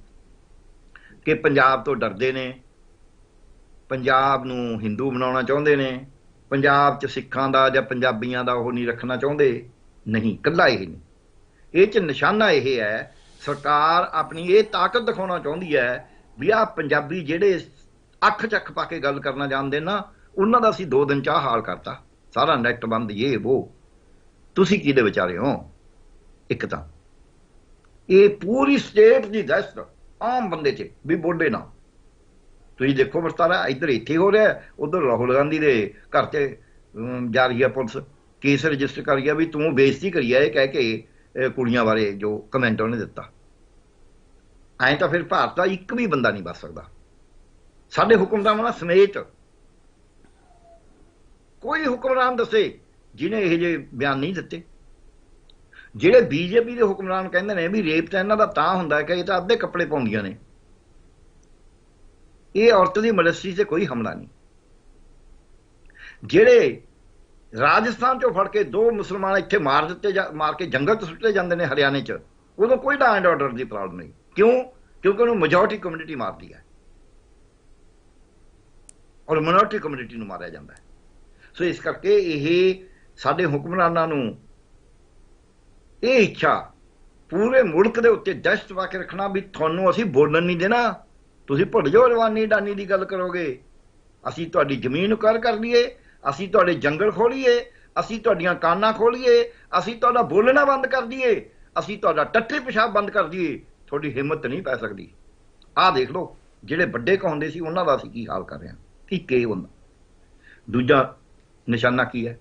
ਕਿ ਪੰਜਾਬ ਤੋਂ ਡਰਦੇ ਨੇ ਪੰਜਾਬ ਨੂੰ ਹਿੰਦੂ ਬਣਾਉਣਾ ਚਾਹੁੰਦੇ ਨੇ, ਪੰਜਾਬ 'ਚ ਸਿੱਖਾਂ ਦਾ ਜਾਂ ਪੰਜਾਬੀਆਂ ਦਾ ਉਹ ਨਹੀਂ ਰੱਖਣਾ ਚਾਹੁੰਦੇ, ਨਹੀਂ ਕੱਲਾ ਇਹ ਨਹੀਂ। ਇਹ 'ਚ ਨਿਸ਼ਾਨਾ ਇਹ ਹੈ, ਸਰਕਾਰ ਆਪਣੀ ਇਹ ਤਾਕਤ ਦਿਖਾਉਣਾ ਚਾਹੁੰਦੀ ਹੈ ਵੀ ਆ ਪੰਜਾਬੀ ਜਿਹੜੇ ਅੱਖ ਚੱਖ ਪਾ ਕੇ ਗੱਲ ਕਰਨਾ ਜਾਣਦੇ ਨਾ, ਉਹਨਾਂ ਦਾ ਅਸੀਂ ਦੋ ਦਿਨ ਚਾਹ ਹਾਲ ਕਰਤਾ। ਸਾਰਾ ਨੈਟ ਬੰਦ ਇਹ ਉਹ ਤੁਸੀਂ ਕਿਹਦੇ ਵਿਚਾਰੇ ਹੋ? ਇੱਕ ਤਾਂ। ਇਹ ਪੂਰੀ ਸਟੇਟ ਦੀ ਦਸਤ ਆਮ ਬੰਦੇ 'ਚ ਵੀ ਬੋਡੇ ਨਾ। ਤੁਸੀਂ ਦੇਖੋ ਵਰਤਾਰਾ, ਇੱਧਰ ਇੱਥੇ ਹੋ ਰਿਹਾ, ਉਧਰ ਰਾਹੁਲ ਗਾਂਧੀ ਦੇ ਘਰ ਤੇ ਜਾ ਰਹੀ ਹੈ ਪੁਲਿਸ। ਕੇਸ ਰਜਿਸਟਰ ਕਰ ਗਿਆ ਵੀ ਤੂੰ ਬੇਇੱਜ਼ਤੀ ਕਰੀ ਆ ਇਹ ਕਹਿ ਕੇ ਕੁੜੀਆਂ ਬਾਰੇ ਜੋ ਕਮੈਂਟ ਉਹਨੇ ਦਿੱਤਾ। ਐਂ ਤਾਂ ਫਿਰ ਭਾਰਤ ਦਾ ਇੱਕ ਵੀ ਬੰਦਾ ਨਹੀਂ ਬਚ ਸਕਦਾ। ਸਾਡੇ ਹੁਕਮਰਾਨਾਂ ਸਮੇਤ ਕੋਈ ਹੁਕਮਰਾਨ ਦੱਸੇ ਜਿਨੇ ਇਹ ਜੇ ਬਿਆਨ ਨਹੀਂ ਦਿੱਤੇ। ਜਿਹੜੇ ਬੀਜੇਪੀ ਦੇ ਹੁਕਮਰਾਨ ਕਹਿੰਦੇ ਨੇ ਵੀ ਰੇਪ ਤਾਂ ਇਹਨਾਂ ਦਾ ਤਾਂ ਹੁੰਦਾ ਕਿ ਇਹ ਤਾਂ ਅੱਧੇ ਕੱਪੜੇ ਪਾਉਂਦੀਆਂ ਨੇ। ਇਹ ਔਰਤ ਦੀ ਮਲਸੀ ਤੇ ਕੋਈ ਹਮਲਾ ਨਹੀਂ। ਜਿਹੜੇ ਰਾਜਸਥਾਨ ਚੋਂ ਫੜ ਕੇ ਦੋ ਮੁਸਲਮਾਨ ਇੱਥੇ ਮਾਰ ਦਿੱਤੇ ਮਾਰ ਕੇ ਜੰਗਲ 'ਚ ਸੁੱਟੇ ਜਾਂਦੇ ਨੇ ਹਰਿਆਣੇ 'ਚ, ਉਦੋਂ ਕੋਈ law and order the problem ਨਹੀਂ। ਕਿਉਂ? ਕਿਉਂਕਿ ਉਹਨੂੰ ਮੈਜੋਰਟੀ ਕਮਿਊਨਿਟੀ ਮਾਰਦੀ ਹੈ। ਔਰ ਮਿਨੋਰਟੀ ਕਮਿਊਨਿਟੀ ਨੂੰ ਮਾਰਿਆ ਜਾਂਦਾ ਹੈ। ਸੋ ਇਸ ਕਰਕੇ ਇਹ ਸਾਡੇ ਹੁਕਮਰਾਨਾਂ ਨੂੰ ਇਹ ਇੱਛਾ ਪੂਰੇ ਮੁਲਕ ਦੇ ਉੱਤੇ ਦਹਿਸ਼ਤ ਪਾ ਕੇ ਰੱਖਣਾ ਵੀ ਤੁਹਾਨੂੰ ਅਸੀਂ ਬੋਲਣ ਨਹੀਂ ਦੇਣਾ। ਤੁਸੀਂ ਭੁੱਲ ਜਾਓ ਰਵਾਨੀ ਡਾਨੀ ਦੀ ਗੱਲ ਕਰੋਗੇ। ਅਸੀਂ ਤੁਹਾਡੀ ਜ਼ਮੀਨ ਕਰ ਕਰ ਲਈਏ, ਅਸੀਂ ਤੁਹਾਡੇ ਜੰਗਲ ਖੋਲੀਏ, ਅਸੀਂ ਤੁਹਾਡੀਆਂ ਕਾਨਾਂ ਖੋਲੀਏ, ਅਸੀਂ ਤੁਹਾਡਾ ਬੋਲਣਾ ਬੰਦ ਕਰ ਦਈਏ, ਅਸੀਂ ਤੁਹਾਡਾ ਟੱਠੇ ਪਿਸ਼ਾਬ ਬੰਦ ਕਰ ਦਈਏ, ਤੁਹਾਡੀ ਹਿੰਮਤ ਨਹੀਂ ਪੈ ਸਕਦੀ। ਆਹ ਦੇਖ ਲਓ, ਜਿਹੜੇ ਵੱਡੇ ਕਹਾਉਂਦੇ ਸੀ, ਉਹਨਾਂ ਦਾ ਅਸੀਂ ਕੀ ਹਾਲ ਕਰ ਰਹੇ ਹਾਂ? ਇੱਕ ਇਹ ਹੁੰਦਾ? ਦੂਜਾ ਨਿਸ਼ਾਨਾ ਕੀ ਹੈ?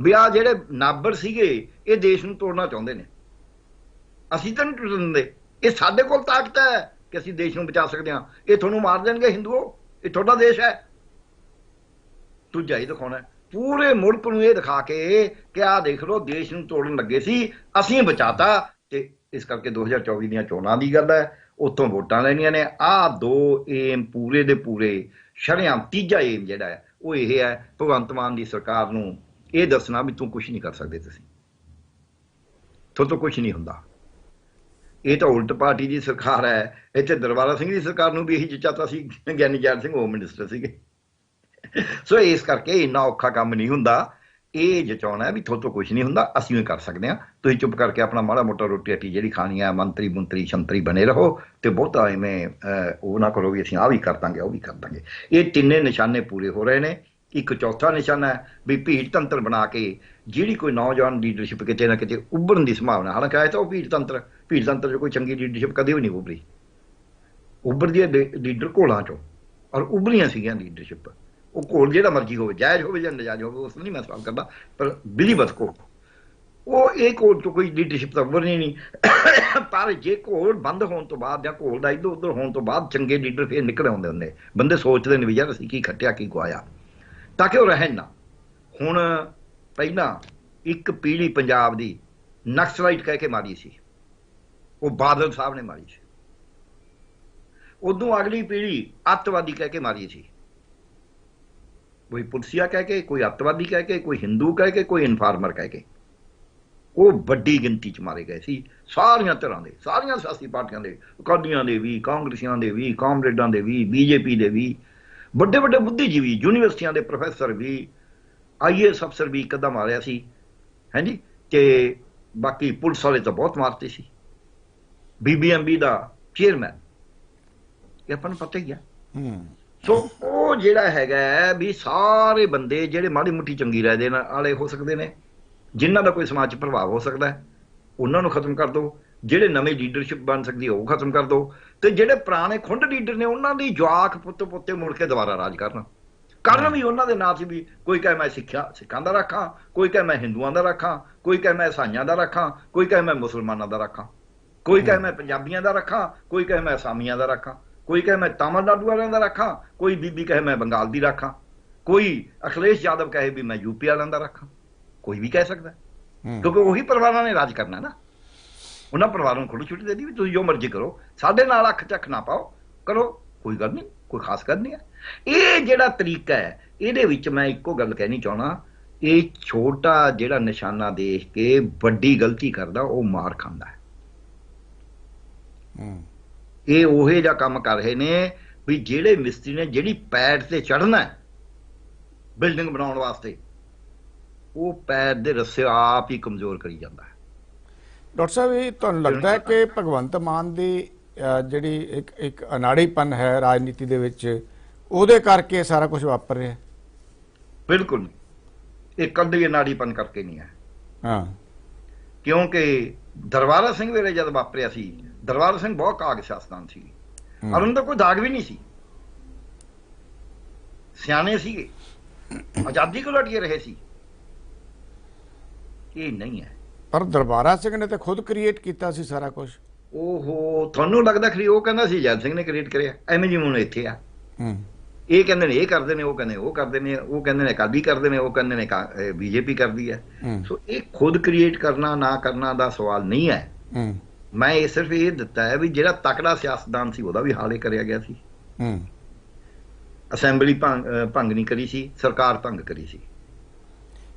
ਵੀ ਆ ਜਿਹੜੇ ਨਾਬਰ ਸੀਗੇ, ਇਹ ਦੇਸ਼ ਨੂੰ ਤੋੜਨਾ ਚਾਹੁੰਦੇ ਨੇ। ਅਸੀਂ ਤਾਂ ਨਹੀਂ ਟੁੱਟਣ ਦਿੰਦੇ। ਇਹ ਸਾਡੇ ਕੋਲ ਤਾਕਤ ਹੈ। ਕਿ ਅਸੀਂ ਦੇਸ਼ ਨੂੰ ਬਚਾ ਸਕਦੇ ਹਾਂ। ਇਹ ਤੁਹਾਨੂੰ ਮਾਰ ਦੇਣਗੇ ਹਿੰਦੂਓ। ਇਹ ਤੁਹਾਡਾ ਦੇਸ਼ ਹੈ। ਦੂਜਾ ਹੀ ਦਿਖਾਉਣਾ ਪੂਰੇ ਮੁਲਕ ਨੂੰ ਇਹ ਦਿਖਾ ਕੇ ਕਿ ਆਹ ਦੇਖ ਲਓ, ਦੇਸ਼ ਨੂੰ ਤੋੜਨ ਲੱਗੇ ਸੀ। ਅਸੀਂ ਬਚਾਤਾ। ਤੇ ਇਸ ਕਰਕੇ 2024 ਦੀਆਂ ਚੋਣਾਂ ਦੀ ਗੱਲ ਹੈ। ਉਤੋਂ ਵੋਟਾਂ ਲੈਣੀਆਂ ਨੇ। ਆਹ ਦੋ ਏਮ ਪੂਰੇ ਦੇ ਪੂਰੇ। ਸ਼ਰਿਆਮ ਤੀਜਾ ਏਮ ਜਿਹੜਾ ਹੈ, ਉਹ ਇਹ ਹੈ, ਭਗਵੰਤ ਮਾਨ ਦੀ ਸਰਕਾਰ ਨੂੰ ਇਹ ਦੱਸਣਾ ਵੀ ਤੂੰ ਕੁਝ ਨਹੀਂ ਕਰ ਸਕਦੇ ਤੁਸੀਂ। ਤੋਂ ਤੋਂ ਕੁਝ ਨਹੀਂ ਹੁੰਦਾ। ਇਹ ਤਾਂ ਉਲਟ ਪਾਰਟੀ ਦੀ ਸਰਕਾਰ ਹੈ। ਇੱਥੇ ਦਰਬਾਰਾ ਸਿੰਘ ਦੀ ਸਰਕਾਰ ਨੂੰ ਵੀ ਇਹੀ ਜਚਾਤਾ ਸੀ, ਗਿਆਨੀ ਜੈਲ ਸਿੰਘ ਹੋਮ ਮਿਨਿਸਟਰ ਸੀਗੇ। ਸੋ ਇਸ ਕਰਕੇ ਇੰਨਾ ਔਖਾ ਕੰਮ ਨਹੀਂ ਹੁੰਦਾ। ਇਹ ਜਚਾਉਣਾ ਵੀ ਥੋਤੋਂ ਕੁਝ ਨਹੀਂ ਹੁੰਦਾ। ਅਸੀਂ ਵੀ ਕਰ ਸਕਦੇ ਹਾਂ। ਤੁਸੀਂ ਚੁੱਪ ਕਰਕੇ ਆਪਣਾ ਮਾੜਾ ਮੋਟਾ ਰੋਟੀ ਅੱਟੀ ਜਿਹੜੀ ਖਾਣੀ ਹੈ, ਮੰਤਰੀ ਮੰਤਰੀ, ਸ਼ੰਤਰੀ ਬਣੇ ਰਹੋ ਤੇ ਬਹੁਤਾ ਐਵੇਂ ਉਹ ਨਾ ਕਰੋ ਵੀ ਅਸੀਂ ਆ ਵੀ ਕਰ ਦਾਂਗੇ, ਉਹ ਵੀ ਕਰ ਦਾਂਗੇ। ਇਹ ਤਿੰਨੇ ਨਿਸ਼ਾਨੇ ਪੂਰੇ ਹੋ ਰਹੇ ਨੇ। ਇੱਕ ਚੌਥਾ ਨਿਸ਼ਾਨਾ ਹੈ ਵੀ ਭੀੜ ਤੰਤਰ ਬਣਾ ਕੇ ਜਿਹੜੀ ਕੋਈ ਨੌਜਵਾਨ ਲੀਡਰਸ਼ਿਪ ਕਿਤੇ ਨਾ ਕਿਤੇ ਉੱਭਰਨ ਦੀ ਸੰਭਾਵਨਾ, ਹਾਲਾਂਕਿ ਆਇਆ ਤਾਂ ਉਹ ਭੀੜ ਤੰਤਰ ਭੀੜ ਤੰਤਰ ਜੋ ਕੋਈ ਚੰਗੀ ਲੀਡਰਸ਼ਿਪ ਕਦੇ ਵੀ ਨਹੀਂ ਉੱਭਰੀ। ਉੱਭਰਦੀ ਲੀਡਰ ਘੋਲਾਂ ਚੋਂ। ਔਰ ਉਭਰੀਆਂ ਸੀਗੀਆਂ ਲੀਡਰਸ਼ਿਪ ਉਹ ਘੋਲ ਜਿਹੜਾ ਮਰਜ਼ੀ ਹੋਵੇ, ਜਾਇਜ਼ ਹੋਵੇ ਜਾਂ ਨਜਾਇਜ਼ ਹੋਵੇ, ਉਸ ਨੂੰ ਨਹੀਂ ਮੈਂ ਸਵਾਲ ਕਰਦਾ, ਪਰ ਬਿਲੀਵਰ ਘੋਲ। ਉਹ ਇਹ ਘੋਲ ਤੋਂ ਕੋਈ ਲੀਡਰਸ਼ਿਪ ਤਾਂ ਉੱਭਰਨੀ ਨਹੀਂ। ਪਰ ਜੇ ਘੋਲ ਬੰਦ ਹੋਣ ਤੋਂ ਬਾਅਦ ਜਾਂ ਘੋਲ ਦਾ ਇਧਰ ਉਧਰ ਹੋਣ ਤੋਂ ਬਾਅਦ ਚੰਗੇ ਲੀਡਰ ਫੇਰ ਨਿਕਲ ਆਉਂਦੇ ਹੁੰਦੇ। ਬੰਦੇ ਸੋਚਦੇ ਨੇ ਵੀ ਯਾਰ ਅਸੀਂ ਕੀ ਖੱਟਿਆ, ਕੀ ਗਵਾਇਆ ਤਾਂ ਕਿ ਉਹ ਰਹਿਣ ਨਾ। ਹੁਣ ਪਹਿਲਾਂ ਇੱਕ ਪੀੜੀ ਪੰਜਾਬ ਦੀ ਨਕਸਲਾਈਟ ਕਹਿ ਕੇ ਮਾਰੀ ਸੀ। ਉਹ ਬਾਦਲ ਸਾਹਿਬ ਨੇ ਮਾਰੀ ਸੀ। ਉਦੋਂ ਅਗਲੀ ਪੀੜ੍ਹੀ ਅੱਤਵਾਦੀ ਕਹਿ ਕੇ ਮਾਰੀ ਸੀ। ਕੋਈ ਪੁਲਸੀਆ ਕਹਿ ਕੇ, ਕੋਈ ਅੱਤਵਾਦੀ ਕਹਿ ਕੇ, ਕੋਈ ਹਿੰਦੂ ਕਹਿ ਕੇ, ਕੋਈ ਇਨਫਾਰਮਰ ਕਹਿ ਕੇ। ਉਹ ਵੱਡੀ ਗਿਣਤੀ ਚ ਮਾਰੇ ਗਏ ਸੀ, ਸਾਰੀਆਂ ਤਰ੍ਹਾਂ ਦੇ, ਸਾਰੀਆਂ ਸਿਆਸੀ ਪਾਰਟੀਆਂ ਦੇ, ਅਕਾਲੀਆਂ ਦੇ ਵੀ, ਕਾਂਗਰਸੀਆਂ ਦੇ ਵੀ, ਕਾਮਰੇਡਾਂ ਦੇ ਵੀ, ਬੀਜੇਪੀ ਦੇ ਵੀ, ਵੱਡੇ ਵੱਡੇ ਬੁੱਧੀਜੀਵੀ, ਯੂਨੀਵਰਸਿਟੀਆਂ ਦੇ ਪ੍ਰੋਫੈਸਰ ਵੀ ਆਈਐਸ ਅਫਸਰ ਵੀ ਕਦਮ ਮਾਰਿਆ ਸੀ। ਹਾਂਜੀ ਤੇ ਬਾਕੀ ਪੁਲਿਸ ਵਾਲੇ ਤਾਂ ਬਹੁਤ ਮਾਰਤੇ ਸੀ। ਬੀਬੀਐਮਬੀ ਦਾ ਚੇਅਰਮੈਨ ਇਹ ਆਪਾਂ ਨੂੰ ਪਤਾ ਹੀ ਆ। ਹੂੰ। ਸੋ ਉਹ ਜਿਹੜਾ ਹੈਗਾ ਵੀ ਸਾਰੇ ਬੰਦੇ ਜਿਹੜੇ ਮਾੜੀ ਮੁੱਠੀ ਚੰਗੀ ਰਹਿ ਦੇ ਵਾਲੇ ਹੋ ਸਕਦੇ ਨੇ ਜਿਨ੍ਹਾਂ ਦਾ ਕੋਈ ਸਮਾਜ 'ਚ ਪ੍ਰਭਾਵ ਹੋ ਸਕਦਾ ਹੈ ਉਹਨਾਂ ਨੂੰ ਖਤਮ ਕਰ ਦਿਓ। ਜਿਹੜੇ ਨਵੇਂ ਲੀਡਰਸ਼ਿਪ ਬਣ ਸਕਦੀ ਹੈ ਉਹ ਖਤਮ ਕਰ ਦਿਓ। ਤੇ ਜਿਹੜੇ ਪੁਰਾਣੇ ਖੁੰਡ ਲੀਡਰ ਨੇ ਉਹਨਾਂ ਦੀ ਜਵਾਕ ਪੁੱਤ ਪੁੱਤੇ ਮੁੜ ਕੇ ਦੁਬਾਰਾ ਰਾਜ ਕਰਨ। ਕਰਨ ਵੀ ਉਹਨਾਂ ਦੇ ਨਾਂ ਸੀ ਵੀ ਕੋਈ ਕਹੇ ਮੈਂ ਸਿੱਖਿਆ ਸਿੱਖਾਂ ਦਾ ਰੱਖਾਂ ਕੋਈ ਕਹੇ ਮੈਂ ਹਿੰਦੂਆਂ ਦਾ ਰੱਖਾਂ ਕੋਈ ਕਹੇ ਮੈਂ ਇਸਾਈਆਂ ਦਾ ਰੱਖਾਂ ਕੋਈ ਕਹੇ ਮੈਂ ਮੁਸਲਮਾਨਾਂ ਦਾ ਰੱਖਾਂ। ਕੋਈ ਕਹੇ ਮੈਂ ਪੰਜਾਬੀਆਂ ਦਾ ਰੱਖਾਂ ਕੋਈ ਕਹੇ ਮੈਂ ਅਸਾਮੀਆਂ ਦਾ ਰੱਖਾਂ ਕੋਈ ਕਹੇ ਮੈਂ ਤਾਮਿਲਨਾਡੂ ਵਾਲਿਆਂ ਦਾ ਰੱਖਾਂ ਕੋਈ ਬੀਬੀ ਕਹੇ ਮੈਂ ਬੰਗਾਲ ਦੀ ਰੱਖਾਂ ਕੋਈ ਅਖਿਲੇਸ਼ ਯਾਦਵ ਕਹੇ ਵੀ ਮੈਂ ਯੂਪੀ ਵਾਲਿਆਂ ਦਾ ਰੱਖਾਂ ਕੋਈ ਵੀ ਕਹਿ ਸਕਦਾ। ਕਿਉਂਕਿ ਉਹੀ ਪਰਿਵਾਰਾਂ ਨੇ ਰਾਜ ਕਰਨਾ ਨਾ। ਉਹਨਾਂ ਪਰਿਵਾਰਾਂ ਨੂੰ ਖੁੱਲ੍ਹ ਛੁੱਟੀ ਦੇ ਦੀ ਵੀ ਤੁਸੀਂ ਜੋ ਮਰਜ਼ੀ ਕਰੋ। ਸਾਡੇ ਨਾਲ ਅੱਖ ਚੱਖ ਨਾ ਪਾਓ ਕਰੋ ਕੋਈ ਗੱਲ ਨਹੀਂ ਕੋਈ ਖਾਸ ਗੱਲ ਨਹੀਂ ਹੈ। ਇਹ ਜਿਹੜਾ ਤਰੀਕਾ ਹੈ ਇਹਦੇ ਵਿੱਚ ਮੈਂ ਇੱਕੋ ਗੱਲ ਕਹਿਣੀ ਚਾਹਣਾ ਇਹ ਛੋਟਾ ਜਿਹੜਾ ਨਿਸ਼ਾਨਾ ਦੇਖ ਕੇ ਵੱਡੀ ਗਲਤੀ ਕਰਦਾ ਉਹ ਮਾਰ ਖਾਂਦਾ ਹੂੰ। ਇਹ ਉਹੇ ਜਿਹਾ ਕੰਮ ਕਰ ਰਹੇ ਨੇ ਵੀ ਜਿਹੜੇ ਮਿਸਤਰੀ ਨੇ ਜਿਹੜੀ ਪੈੜ ਤੇ ਚੜਨਾ ਬਿਲਡਿੰਗ ਬਣਾਉਣ ਵਾਸਤੇ ਉਹ ਪੈਰ ਦੇ ਰੱਸੇ ਆਪ ਹੀ ਕਮਜ਼ੋਰ ਕਰੀ ਜਾਂਦਾ ਹੈ ਡਾਕਟਰ ਸਾਹਿਬ ਇਹ ਤੁਹਾਨੂੰ ਲੱਗਦਾ ਹੈ ਕਿ ਭਗਵੰਤ ਮਾਨ ਦੀ ਜਿਹੜੀ ਇੱਕ ਇੱਕ ਅਨਾੜੀਪਨ ਹੈ ਰਾਜਨੀਤੀ ਦੇ ਵਿੱਚ ਉਹਦੇ ਕਰਕੇ ਸਾਰਾ ਕੁਝ ਵਾਪਰ ਰਿਹਾ? ਬਿਲਕੁਲ। ਇਹ ਕੱਲੀ ਨਾੜੀਪਨ ਕਰਕੇ ਨਹੀਂ ਹੈ ਹਾਂ ਕਿਉਂਕਿ ਦਰਬਾਰਾ ਸਿੰਘ ਵੇਲੇ ਜਦ ਵਾਪਰਿਆ ਸੀ ਦਰਬਾਰਾ ਸਿੰਘ ਬਹੁਤ ਕਾਗ ਸਿਆਸਤਦਾਨ ਸੀ। ਉਹਨਾਂ ਦਾ ਕੋਈ ਦਾਗ ਵੀ ਨਹੀਂ ਸੀ। ਸਿਆਣੇ ਸੀਗੇ। *coughs* ਆਜ਼ਾਦੀ ਕੋ ਲੜਕੇ ਰਹੇ ਸੀ? ਇਹ ਨਹੀਂ ਹੈ। ਪਰ ਦਰਬਾਰਾ ਸਿੰਘ ਨੇ ਤਾਂ ਖੁਦ ਕ੍ਰੀਏਟ ਕੀਤਾ ਸੀ ਸਾਰਾ ਕੁਝ ਓਹੋ ਤੁਹਾਨੂੰ ਲੱਗਦਾ ਖਰੀ ਉਹ ਕਹਿੰਦਾ ਸੀ ਜੈਲ ਸਿੰਘ ਨੇ ਕ੍ਰੀਏਟ ਕਰਿਆ। ਐਵੇਂ ਜਿਵੇਂ ਹੁਣ ਇੱਥੇ ਆ। ਇਹ ਕਹਿੰਦੇ ਨੇ ਇਹ ਕਰਦੇ ਨੇ ਉਹ ਕਹਿੰਦੇ ਉਹ ਕਰਦੇ ਨੇ ਉਹ ਕਹਿੰਦੇ ਨੇ ਅਕਾਲੀ ਕਰਦੇ ਨੇ ਉਹ ਕਹਿੰਦੇ ਨੇ ਬੀਜੇਪੀ ਕਰਦੀ ਹੈ। ਸੋ ਇਹ ਖੁਦ ਕ੍ਰੀਏਟ ਕਰਨਾ ਨਾ ਕਰਨਾ ਦਾ ਸਵਾਲ ਨਹੀਂ ਹੂੰ। ਮੈਂ ਇਹ ਸਿਰਫ ਇਹ ਦਿੱਤਾ ਹੈ ਵੀ ਜਿਹੜਾ ਤਕੜਾ ਸਿਆਸਤਦਾਨ ਸੀ ਉਹਦਾ ਵੀ ਹਾਲੇ ਕਰਿਆ ਗਿਆ ਸੀ। ਹੂੰ। ਅਸੈਂਬਲੀ ਭੰਗ ਨਹੀਂ ਕਰੀ ਸੀ ਸਰਕਾਰ ਭੰਗ ਕਰੀ ਸੀ।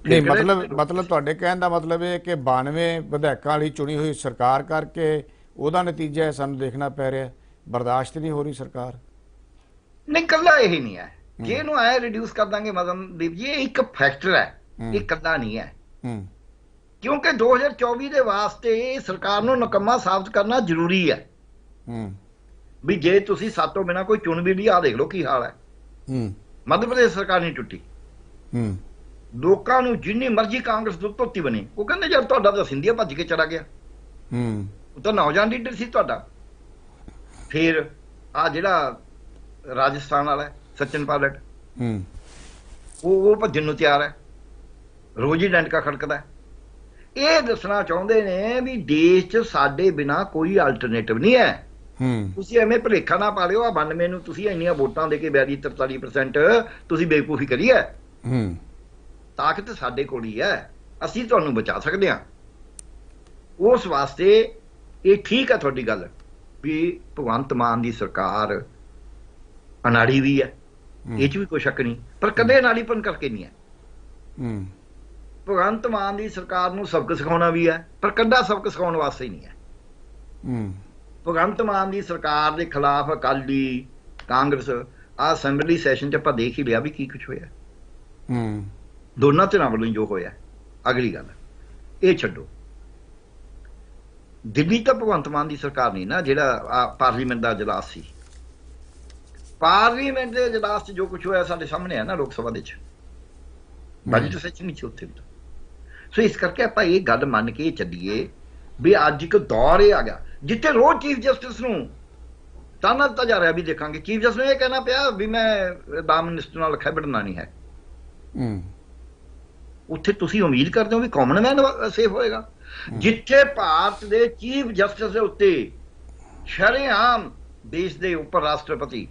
ਨਹੀਂ ਮਤਲਬ ਮਤਲਬ ਤੁਹਾਡੇ ਕਹਿਣ ਦਾ ਮਤਲਬ ਇਹ ਕਿ 92 ਵਿਧਾਇਕਾਂ ਵਾਲੀ ਚੁਣੀ ਹੋਈ ਸਰਕਾਰ ਕਰਕੇ ਉਹਦਾ ਨਤੀਜਾ ਸਾਨੂੰ ਦੇਖਣਾ ਪੈ ਰਿਹਾ। ਬਰਦਾਸ਼ਤ ਨਹੀਂ ਹੋ ਰਹੀ ਸਰਕਾਰ। ਨਹੀਂ ਕੱਲਾ ਇਹ ਨਹੀਂ ਹੈ। ਜੇ ਇਹਨੂੰ ਐ ਰਿਡਿਊਸ ਕਰ ਦਾਂਗੇ ਮਦਨਦੀਪ ਜੀ ਇਹ ਇੱਕ ਫੈਕਟਰ ਹੈ। ਹੂੰ। ਇਹ ਕੱਲਾ ਨਹੀਂ ਹੈ। ਹੂੰ। ਕਿਉਂਕਿ 2024 ਦੇ ਵਾਸਤੇ ਸਰਕਾਰ ਨੂੰ ਨਕਮਾ ਸਾਬਤ ਕਰਨਾ ਜ਼ਰੂਰੀ ਹੈ। ਹੂੰ। ਵੀ ਜੇ ਤੁਸੀਂ ਸਾਤੋਂ ਬਿਨਾ ਕੋਈ ਚੁਣ ਵੀ ਲਈ ਆ ਦੇਖ ਲਓ ਕੀ ਹਾਲ ਹੈ। ਹੂੰ। ਮੱਧ ਪ੍ਰਦੇਸ਼ ਸਰਕਾਰ ਨਹੀਂ ਟੁੱਟੀ। ਹੂੰ। ਲੋਕਾਂ ਨੂੰ ਜਿੰਨੀ ਮਰਜ਼ੀ ਕਾਂਗਰਸ ਤੋਂ ਧੋਤੀ ਬਣੀ ਉਹ ਕਹਿੰਦੇ ਯਾਰ ਤੁਹਾਡਾ ਤਾਂ ਸਿੰਧੀਆ ਭੱਜ ਕੇ ਚਲਾ ਗਿਆ। ਹੂੰ। ਉਹ ਤਾਂ ਨੌਜਵਾਨ ਲੀਡਰ ਸੀ ਤੁਹਾਡਾ। ਫਿਰ ਆ ਜਿਹੜਾ ਰਾਜਸਥਾਨ ਵਾਲਾ ਸਚਿਨ ਪਾਇਲਟ ਹੂੰ। ਉਹ ਉਹ ਭੱਜਣ ਨੂੰ ਤਿਆਰ ਹੈ। ਰੋਜ਼ ਹੀ ਡੰਡਕਾ ਖੜਕਦਾ ਹੈ। ਇਹ ਦੱਸਣਾ ਚਾਹੁੰਦੇ ਨੇ ਵੀ ਦੇਸ਼ 'ਚ ਸਾਡੇ ਬਿਨਾ ਕੋਈ ਅਲਟਰਨੇਟਿਵ ਨਹੀਂ ਹੈ। ਹੂੰ। ਤੁਸੀਂ ਐਵੇਂ ਭੁਲੇਖਾ ਨਾ ਪਾ ਲਿਓ ਆ 92 ਨੂੰ ਤੁਸੀਂ ਇੰਨੀਆਂ ਵੋਟਾਂ ਦੇ ਕੇ 42 43% ਤੁਸੀਂ ਬੇਵਕੂਫੀ ਕਰੀ ਹੈ। ਹੂੰ। ਤਾਕਤ ਸਾਡੇ ਕੋਲ ਹੀ ਹੈ ਅਸੀਂ ਤੁਹਾਨੂੰ ਬਚਾ ਸਕਦੇ ਹਾਂ। ਉਸ ਵਾਸਤੇ ਇਹ ਠੀਕ ਹੈ ਤੁਹਾਡੀ ਗੱਲ ਵੀ ਭਗਵੰਤ ਮਾਨ ਦੀ ਸਰਕਾਰ ਅਨਾੜੀ ਵੀ ਹੈ। ਇਹ 'ਚ ਵੀ ਕੋਈ ਸ਼ੱਕ ਨਹੀਂ ਪਰ ਕਦੇ ਅਨਾੜੀਪਨ ਕਰਕੇ ਨਹੀਂ ਹੈ। ਹੂੰ। ਭਗਵੰਤ ਮਾਨ ਦੀ ਸਰਕਾਰ ਨੂੰ ਸਬਕ ਸਿਖਾਉਣਾ ਵੀ ਹੈ ਪਰ ਕੱਡਾ ਸਬਕ ਸਿਖਾਉਣ ਵਾਸਤੇ ਹੀ ਨਹੀਂ ਹੈ। ਹੂੰ। ਭਗਵੰਤ ਮਾਨ ਦੀ ਸਰਕਾਰ ਦੇ ਖਿਲਾਫ ਅਕਾਲੀ ਕਾਂਗਰਸ ਆ ਅਸੈਂਬਲੀ ਸੈਸ਼ਨ 'ਚ ਆਪਾਂ ਦੇਖ ਹੀ ਲਿਆ ਵੀ ਕੀ ਕੁਝ ਹੋਇਆ। ਹੂੰ। ਦੋਨਾਂ ਧਿਰਾਂ ਵੱਲੋਂ ਜੋ ਹੋਇਆ ਅਗਲੀ ਗੱਲ ਇਹ ਛੱਡੋ। ਦਿੱਲੀ ਤਾਂ ਭਗਵੰਤ ਮਾਨ ਦੀ ਸਰਕਾਰ ਨਹੀਂ ਨਾ ਜਿਹੜਾ ਪਾਰਲੀਮੈਂਟ ਦਾ ਇਜਲਾਸ ਸੀ। ਪਾਰਲੀਮੈਂਟ ਦੇ ਇਜਲਾਸ 'ਚ ਜੋ ਕੁਝ ਹੋਇਆ ਸਾਡੇ ਸਾਹਮਣੇ ਹੈ ਨਾ ਲੋਕ ਸਭਾ ਦੇ 'ਚ। ਬਜਟ ਸੈਸ਼ਨ ਨਹੀਂ ਸੀ ਉੱਥੇ ਵੀ। ਸੋ ਇਸ ਕਰਕੇ ਆਪਾਂ ਇਹ ਗੱਲ ਮੰਨ ਕੇ ਚੱਲੀਏ ਵੀ ਅੱਜ ਇੱਕ ਦੌਰ ਇਹ ਆ ਗਿਆ। ਜਿੱਥੇ ਰੋਜ਼ ਚੀਫ ਜਸਟਿਸ ਨੂੰ ਤਾਨਾ ਦਿੱਤਾ ਜਾ ਰਿਹਾ ਵੀ ਦੇਖਾਂਗੇ। ਚੀਫ ਜਸਟਿਸ ਨੂੰ ਇਹ ਕਹਿਣਾ ਪਿਆ ਵੀ ਮੈਂ ਦਾਮ ਮਿਨਿਸਟਰ ਨਾਲ ਖੈਬੜਨਾ ਨਹੀਂ ਹੈ। ਹੂੰ। ਉੱਥੇ ਤੁਸੀਂ ਉਮੀਦ ਕਰਦੇ ਹੋ ਵੀ ਕਾਮਨ ਮੈਨ ਸੇਫ ਹੋਏਗਾ। ਜਿੱਥੇ ਭਾਰਤ ਦੇ ਚੀਫ ਜਸਟਿਸ ਦੇ ਉੱਤੇ ਸ਼ਰੇਆਮ ਦੇਸ਼ ਦੇ ਉੱਪਰ ਰਾਸ਼ਟਰਪਤੀ